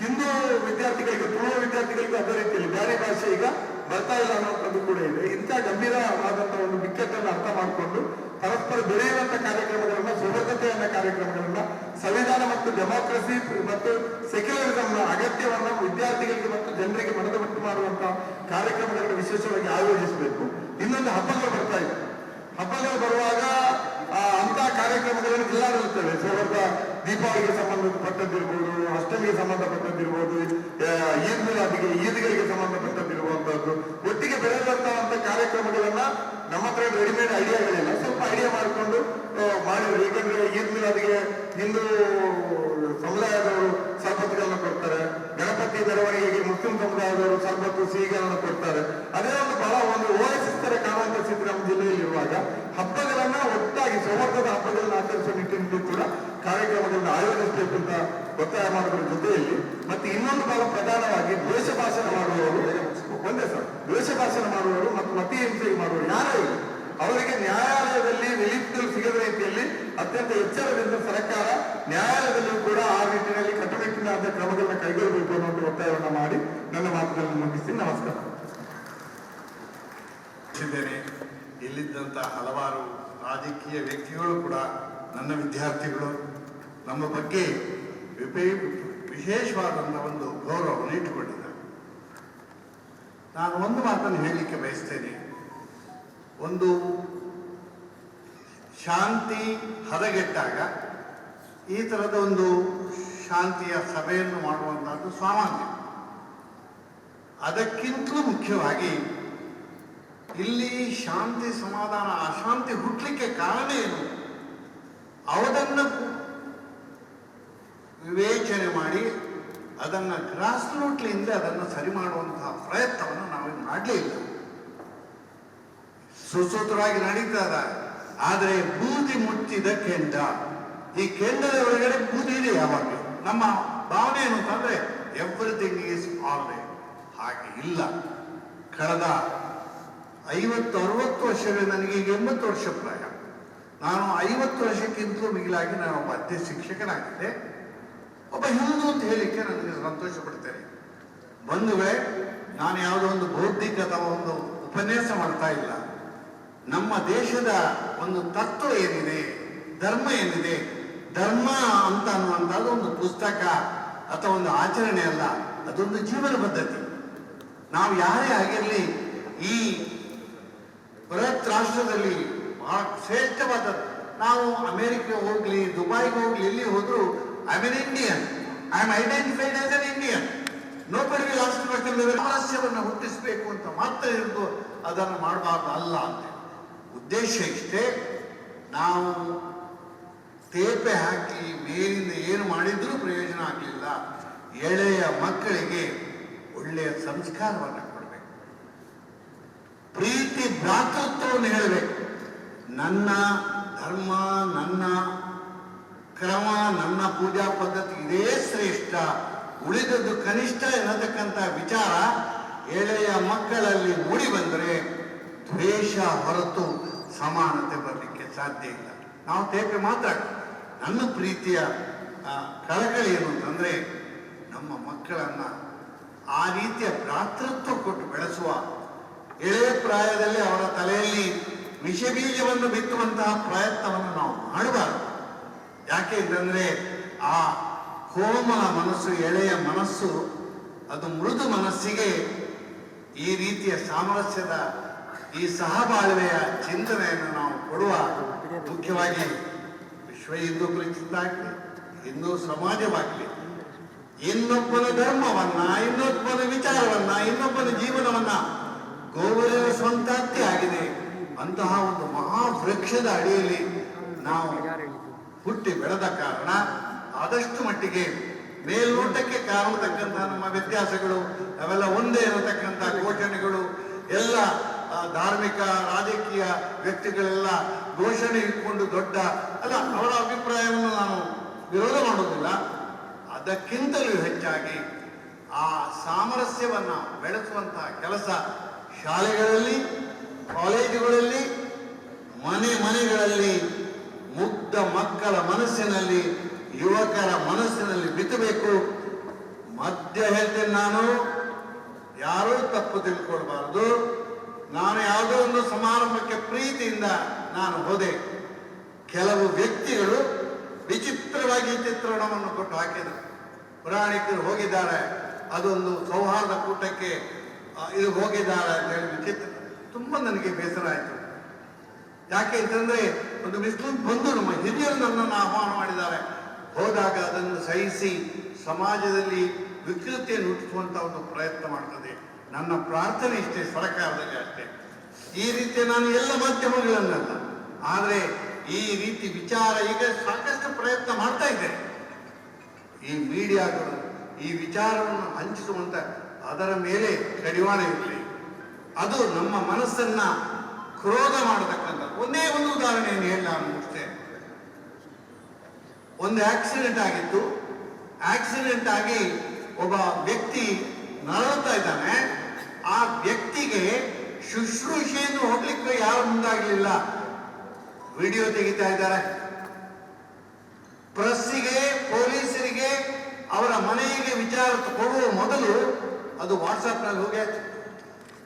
ಹಿಂದೂ ವಿದ್ಯಾರ್ಥಿಗಳಿಗೆ, ಪೂರ್ವ ವಿದ್ಯಾರ್ಥಿಗಳಿಗೂ ಅದೇ ರೀತಿಯಲ್ಲಿ ಬೇರೆ ಭಾಷೆ ಈಗ ಬರ್ತಾ ಇಲ್ಲ ಅನ್ನೋದು ಕೂಡ ಇದೆ. ಇಂಥ ಗಂಭೀರವಾದಂತಹ ಒಂದು ಬಿಕ್ಕಟ್ಟನ್ನು ಅರ್ಥ ಮಾಡಿಕೊಂಡು ಪರಸ್ಪರ ಬೆಳೆಯುವಂತ ಕಾರ್ಯಕ್ರಮಗಳನ್ನ, ಸುಭದ್ರತೆಯನ್ನ ಕಾರ್ಯಕ್ರಮಗಳನ್ನ, ಸಂವಿಧಾನ ಮತ್ತು ಡೆಮಾಕ್ರಸಿ ಮತ್ತು ಸೆಕ್ಯುಲರಿಸಂನ ಅಗತ್ಯವನ್ನ ವಿದ್ಯಾರ್ಥಿಗಳಿಗೆ ಮತ್ತು ಜನರಿಗೆ ಮನದಟ್ಟು ಮಾಡುವಂತಹ ಕಾರ್ಯಕ್ರಮಗಳನ್ನು ವಿಶೇಷವಾಗಿ ಆಯೋಜಿಸಬೇಕು. ಇನ್ನೊಂದು ಹಬ್ಬಗಳು ಬರ್ತಾ ಇದೆ. ಹಬ್ಬಗಳು ಬರುವಾಗ ಅಂತ ಕಾರ್ಯಕ್ರಮಗಳನ್ನು ಆಗುತ್ತೆವೆ ಸ್ವಲ್ಪ ದೀಪಾವಳಿಗೆ ಸಂಬಂಧಪಟ್ಟದ್ದಿರ್ಬೋದು, ಅಷ್ಟಮಿಗೆ ಸಂಬಂಧಪಟ್ಟದ್ದಿರ್ಬೋದು ಈದ್ ಮಿಲಾದಿಗೆ, ಈದ್ಗಳಿಗೆ ಸಂಬಂಧಪಟ್ಟದ್ದಿರುವಂತಹದ್ದು ಒಟ್ಟಿಗೆ ಬೆಳೆದಂತಹ ಕಾರ್ಯಕ್ರಮಗಳನ್ನ ನಮ್ಮ ಹತ್ರ ರೆಡಿಮೇಡ್ ಐಡಿಯಾಗಳಿಲ್ಲ ಸ್ವಲ್ಪ ಐಡಿಯಾ ಮಾಡಿಕೊಂಡು ಮಾಡಿದ್ರು. ಏಕೆಂದ್ರೆ ಈದ್ ಮಿಲಾದಿಗೆ ಹಿಂದೂ ಸಮುದಾಯದವರು ಸರ್ಬತ್ಗಳನ್ನ ಕೊಡ್ತಾರೆ. ಮೆರವಣಿಗೆಗೆ ಮುಸ್ಲಿಂ ಸಮುದಾಯದವರು ಸಂಪತ್ತು ಸಿಹಿಗಳನ್ನು ಕೊಡ್ತಾರೆ. ಅದೇ ಒಂದು ಬಹಳ ಒಂದು ಓಯಸ್ತರ ತರ ಕಾಣುವಂತ ಸ್ಥಿತಿ ನಮ್ಮ ಜಿಲ್ಲೆಯಲ್ಲಿ ಇರುವಾಗ ಹಬ್ಬಗಳನ್ನ ಒಟ್ಟಾಗಿ ಸೌಹಾರ್ದದ ಹಬ್ಬಗಳನ್ನ ಆಚರಿಸುವ ನಿಟ್ಟಿನಲ್ಲಿ ಕೂಡ ಕಾರ್ಯಕ್ರಮಗಳನ್ನು ಆಯೋಜಿಸಬೇಕು ಅಂತ ಒತ್ತಾಯ ಮಾಡುವ ಜೊತೆಯಲ್ಲಿ ಮತ್ತೆ ಇನ್ನೊಂದು ಬಹಳ ಪ್ರಧಾನವಾಗಿ ದ್ವೇಷ ಭಾಷಣ ಮಾಡುವವರು ಒಂದೇ ಸರ್ ದ್ವೇಷ ಭಾಷಣ ಮಾಡುವವರು ಮತ್ತು ಮತೀಯ ಹಿಂಸೆ ಮಾಡುವವರು ಯಾರೇ ಇಲ್ಲ ಅವರಿಗೆ ನ್ಯಾಯಾಲಯದಲ್ಲಿ ರಿಲೀಫ್ಗಳು ಸಿಗದ ರೀತಿಯಲ್ಲಿ ಅತ್ಯಂತ ಎಚ್ಚರದಿಂದ ಸರ್ಕಾರ ನ್ಯಾಯಾಲಯದಲ್ಲೂ ಕೂಡ ಆ ನಿಟ್ಟಿನಲ್ಲಿ ಕಟ್ಟುನಿಟ್ಟಿನಾದ ಕ್ರಮಗಳನ್ನು ಕೈಗೊಳ್ಳಬೇಕು ಅನ್ನೋ ಒತ್ತಾಯವನ್ನು ಮಾಡಿ ನನ್ನ ಮಾತುಗಳನ್ನು ಮುಗಿಸಿ ನಮಸ್ಕಾರ. ಇಲ್ಲಿದ್ದಂತಹ ಹಲವಾರು ರಾಜಕೀಯ ವ್ಯಕ್ತಿಗಳು ಕೂಡ ನನ್ನ ವಿದ್ಯಾರ್ಥಿಗಳು, ನಮ್ಮ ಬಗ್ಗೆ ವಿಶೇಷವಾದ ವಿಶೇಷವಾದಂಥ ಒಂದು ಗೌರವವನ್ನು ಇಟ್ಟುಕೊಂಡಿದ್ದಾರೆ. ನಾನು ಒಂದು ಮಾತನ್ನು ಹೇಳಲಿಕ್ಕೆ ಬಯಸ್ತೇನೆ. ಒಂದು ಶಾಂತಿ ಹದಗೆಟ್ಟಾಗ ಈ ಥರದ ಒಂದು ಶಾಂತಿಯ ಸಭೆಯನ್ನು ಮಾಡುವಂತಹದ್ದು ಸಾಮಾನ್ಯ. ಅದಕ್ಕಿಂತಲೂ ಮುಖ್ಯವಾಗಿ ಇಲ್ಲಿ ಶಾಂತಿ ಸಮಾಧಾನ, ಅಶಾಂತಿ ಹುಟ್ಟಲಿಕ್ಕೆ ಕಾರಣ ಏನು? ಅವುದನ್ನು ವಿವೇಚನೆ ಮಾಡಿ ಅದನ್ನು ಗ್ರಾಸ್ ರೂಟ್ಲಿಂದ ಅದನ್ನು ಸರಿ ಮಾಡುವಂತಹ ಪ್ರಯತ್ನವನ್ನು ನಾವೇನು ಮಾಡಲೇ ಇಲ್ಲ. ಸುಸೂತ್ರವಾಗಿ ನಡೀತಾರ. ಆದರೆ ಬೂದಿ ಮುಚ್ಚಿದ ಕೆಂಡ. ಈ ಕೆಂಡದ ಒಳಗಡೆ ಬೂದಿ ಇದೆ ಯಾವಾಗಲೂ ನಮ್ಮ ಭಾವನೆ ಏನು ಅಂತಂದ್ರೆ ಎವ್ರಿಥಿಂಗ್ ಈಸ್ ಹಾಗೆ ಇಲ್ಲ. ಕಳೆದ ಐವತ್ತು ಅರವತ್ತು ವರ್ಷಗಳು ನನಗೆ ಈಗ ಎಂಬತ್ತು ವರ್ಷ ಪ್ರಾಯ. ನಾನು ಐವತ್ತು ವರ್ಷಕ್ಕಿಂತಲೂ ಮಿಗಿಲಾಗಿ ನಾನು ಒಬ್ಬ ಅಧ್ಯ ಶಿಕ್ಷಕನಾಗಿದ್ದೆ. ಒಬ್ಬ ಹಿಂದೂ ಅಂತ ಹೇಳಿಕ್ಕೆ ನನಗೆ ಸಂತೋಷ ಪಡ್ತೇನೆ. ಬಂದುವೆ ನಾನು ಯಾವುದೋ ಒಂದು ಬೌದ್ಧಿಕ ಅಥವಾ ಒಂದು ಉಪನ್ಯಾಸ ಮಾಡ್ತಾ ಇಲ್ಲ. ನಮ್ಮ ದೇಶದ ಒಂದು ತತ್ವ ಏನಿದೆ, ಧರ್ಮ ಏನಿದೆ, ಧರ್ಮ ಅಂತ ಅನ್ನುವಂಥದ್ದು ಒಂದು ಪುಸ್ತಕ ಅಥವಾ ಒಂದು ಆಚರಣೆ ಅಲ್ಲ, ಅದೊಂದು ಜೀವನ ಪದ್ಧತಿ. ನಾವು ಯಾರೇ ಆಗಿರಲಿ, ಈ ಬೃಹತ್ ರಾಷ್ಟ್ರದಲ್ಲಿ ಬಹಳ ಶ್ರೇಷ್ಠವಾದ ನಾವು ಅಮೆರಿಕ ಹೋಗ್ಲಿ, ದುಬೈಗೆ ಹೋಗ್ಲಿ, ಎಲ್ಲಿ ಹೋದ್ರು I mean Indian I am identified as an Indian no ask ಸಾಮರಸ್ಯವನ್ನು ಹುಟ್ಟಿಸಬೇಕು ಅಂತ ಮಾತ್ರ ಇರೋದು ಅದನ್ನು ಮಾಡಬಾರ್ದು ಅಲ್ಲ ಅಂತ. ಉದ್ದೇಶ ಇಷ್ಟೇ, ನಾವು ತೇಪೆ ಹಾಕಿ ಮೇಲಿಂದ ಏನು ಮಾಡಿದರೂ ಪ್ರಯೋಜನ ಆಗಲಿಲ್ಲ. ಎಳೆಯ ಮಕ್ಕಳಿಗೆ ಒಳ್ಳೆಯ ಸಂಸ್ಕಾರವನ್ನು ಕೊಡಬೇಕು. ಪ್ರೀತಿ ಭ್ರಾತೃತ್ವವನ್ನು ಹೇಳಬೇಕು. ನನ್ನ ಧರ್ಮ, ನನ್ನ ಕ್ರಮ, ನನ್ನ ಪೂಜಾ ಪದ್ಧತಿ ಇದೇ ಶ್ರೇಷ್ಠ. ಉಳಿದದ್ದು ಕನಿಷ್ಠ ಎನ್ನತಕ್ಕಂಥ ವಿಚಾರ ಎಳೆಯ ಮಕ್ಕಳಲ್ಲಿ ಮೂಡಿ ಬಂದರೆ ದ್ವೇಷ ಹೊರತು ಸಮಾನತೆ ಬರಲಿಕ್ಕೆ ಸಾಧ್ಯ ಇಲ್ಲ. ನಾವು ತೇಪೆ ಮಾತ್ರ, ನನ್ನ ಪ್ರೀತಿಯ ಕಳಕಳಿ ಏನು ಅಂತಂದರೆ, ನಮ್ಮ ಮಕ್ಕಳನ್ನು ಆ ರೀತಿಯ ಭ್ರಾತೃತ್ವ ಕೊಟ್ಟು ಬೆಳೆಸುವ, ಎಳೆಯ ಪ್ರಾಯದಲ್ಲಿ ಅವರ ತಲೆಯಲ್ಲಿ ವಿಷಬೀಜವನ್ನು ಬಿತ್ತುವಂತಹ ಪ್ರಯತ್ನವನ್ನು ನಾವು ಮಾಡಬಾರದು. ಯಾಕೆ ಅಂತಂದರೆ, ಆ ಕೋಮಲ ಮನಸ್ಸು, ಎಳೆಯ ಮನಸ್ಸು, ಅದು ಮೃದು ಮನಸ್ಸಿಗೆ ಈ ರೀತಿಯ ಸಾಮರಸ್ಯದ ಈ ಸಹಬಾಳ್ವೆಯ ಚಿಂತನೆಯನ್ನು ನಾವು ಕೊಡುವ ಮುಖ್ಯವಾಗಿ ವಿಶ್ವ ಹಿಂದೂ ಪ್ರಚಿತ ಆಗಲಿ ಹಿಂದೂ ಸಮಾಜವಾಗಲಿ, ಇನ್ನೊಬ್ಬನ ಧರ್ಮವನ್ನ, ಇನ್ನೊಬ್ಬನ ವಿಚಾರವನ್ನ, ಇನ್ನೊಬ್ಬನ ಜೀವನವನ್ನ ಗೌರವಿಸುವಂತಹದ್ದೇ ಆಗಿದೆ. ಅಂತಹ ಒಂದು ಮಹಾವೃಕ್ಷದ ಅಡಿಯಲ್ಲಿ ನಾವು ಹುಟ್ಟಿ ಬೆಳೆದ ಕಾರಣ ಆದಷ್ಟು ಮಟ್ಟಿಗೆ ಮೇಲ್ನೋಟಕ್ಕೆ ಕಾಣತಕ್ಕಂಥ ನಮ್ಮ ವ್ಯತ್ಯಾಸಗಳು, ಅವೆಲ್ಲ ಒಂದೇ ಇರತಕ್ಕಂಥ ಘೋಷಣೆಗಳು, ಎಲ್ಲ ಧಾರ್ಮಿಕ ರಾಜಕೀಯ ವ್ಯಕ್ತಿಗಳೆಲ್ಲ ಘೋಷಣೆ ಇಟ್ಕೊಂಡು ದೊಡ್ಡ, ಅಲ್ಲ, ಅವರ ಅಭಿಪ್ರಾಯವನ್ನು ನಾನು ವಿರೋಧ ಮಾಡೋದಿಲ್ಲ ಅದಕ್ಕಿಂತಲೂ ಹೆಚ್ಚಾಗಿ ಆ ಸಾಮರಸ್ಯವನ್ನು ಬೆಳೆಸುವಂತಹ ಕೆಲಸ ಶಾಲೆಗಳಲ್ಲಿ, ಕಾಲೇಜುಗಳಲ್ಲಿ, ಮನೆ ಮನೆಗಳಲ್ಲಿ, ಮುಗ್ಧ ಮಕ್ಕಳ ಮನಸ್ಸಿನಲ್ಲಿ, ಯುವಕರ ಮನಸ್ಸಿನಲ್ಲಿ ಬಿತ್ತಬೇಕು. ಮಧ್ಯ ಹೇಳ್ತೇನೆ ನಾನು, ಯಾರೂ ತಪ್ಪು ತಿಳ್ಕೊಳ್ಬಾರ್ದು. ನಾನು ಯಾವುದೋ ಒಂದು ಸಮಾರಂಭಕ್ಕೆ ಪ್ರೀತಿಯಿಂದ ನಾನು ಹೋದೆ. ಕೆಲವು ವ್ಯಕ್ತಿಗಳು ವಿಚಿತ್ರವಾಗಿ ಚಿತ್ರಣವನ್ನು ಕೊಟ್ಟು ಹಾಕಿದರು. ಪುರಾಣಿಕರು ಹೋಗಿದ್ದಾರೆ. ಅದೊಂದು ಸೌಹಾರ್ದ ಕೂಟಕ್ಕೆ ಇದು ಹೋಗಿದ್ದಾರೆ ಅಂತ ಹೇಳಿ ವಿಚಿತ್ರ, ತುಂಬ ನನಗೆ ಬೇಸರ ಆಯಿತು. ಯಾಕೆ ಅಂತಂದ್ರೆ ಒಂದು ಮುಸ್ಲಿಂ ಬಂದು ನಮ್ಮ ಹಿರಿಯರು ನನ್ನನ್ನು ಆಹ್ವಾನ ಮಾಡಿದ್ದಾರೆ. ಹೋದಾಗ ಅದನ್ನು ಸಹಿಸಿ ಸಮಾಜದಲ್ಲಿ ವಿಕೃತಿಯನ್ನು ಹುಟ್ಟಿಸುವಂತ ಒಂದು ಪ್ರಯತ್ನ ಮಾಡ್ತದೆ. ನನ್ನ ಪ್ರಾರ್ಥನೆ ಇಷ್ಟೇ, ಸರಕಾರದಲ್ಲಿ ಅಷ್ಟೇ. ಈ ರೀತಿ ನಾನು ಎಲ್ಲ ಮಾಧ್ಯಮಗಳನ್ನಲ್ಲ. ಆದರೆ ಈ ರೀತಿ ವಿಚಾರ ಈಗ ಸಾಕಷ್ಟು ಪ್ರಯತ್ನ ಮಾಡ್ತಾ ಇದ್ದೇನೆ ಈ ಮೀಡಿಯಾಗಳು ಈ ವಿಚಾರವನ್ನು ಹಂಚಿಸುವಂತ ಅದರ ಮೇಲೆ ಕಡಿವಾಣ ಇರಲಿ. ಅದು ನಮ್ಮ ಮನಸ್ಸನ್ನ ಕ್ರೋಧ ಮಾಡತಕ್ಕಂಥ ಒಂದೇ ಒಂದು ಉದಾಹರಣೆಯನ್ನು ಹೇಳಿ ನಾನು ಮುಗಿಸ್ತೇನೆ ಒಂದು ಆಕ್ಸಿಡೆಂಟ್ ಆಗಿತ್ತು. ಆಕ್ಸಿಡೆಂಟ್ ಆಗಿ ಒಬ್ಬ ವ್ಯಕ್ತಿ ನರಳುತ್ತಾ ಇದ್ದಾನೆ. ಆ ವ್ಯಕ್ತಿಗೆ ಶುಶ್ರೂಷೆಯನ್ನು ಹೋಗ್ಲಿಕ್ಕೆ ಯಾರು ಮುಂದಾಗಲಿಲ್ಲ. ವಿಡಿಯೋ ತೆಗಿತಾ ಇದ್ದಾರೆ. ಪ್ರೆಸ್ಸಿಗೆ, ಪೊಲೀಸರಿಗೆ ಅವರ ಮನೆಗೆ ವಿಚಾರ ಕೊಡುವ ಮೊದಲು ಅದು ವಾಟ್ಸಪ್ನಲ್ಲಿ ಹೋಗಿ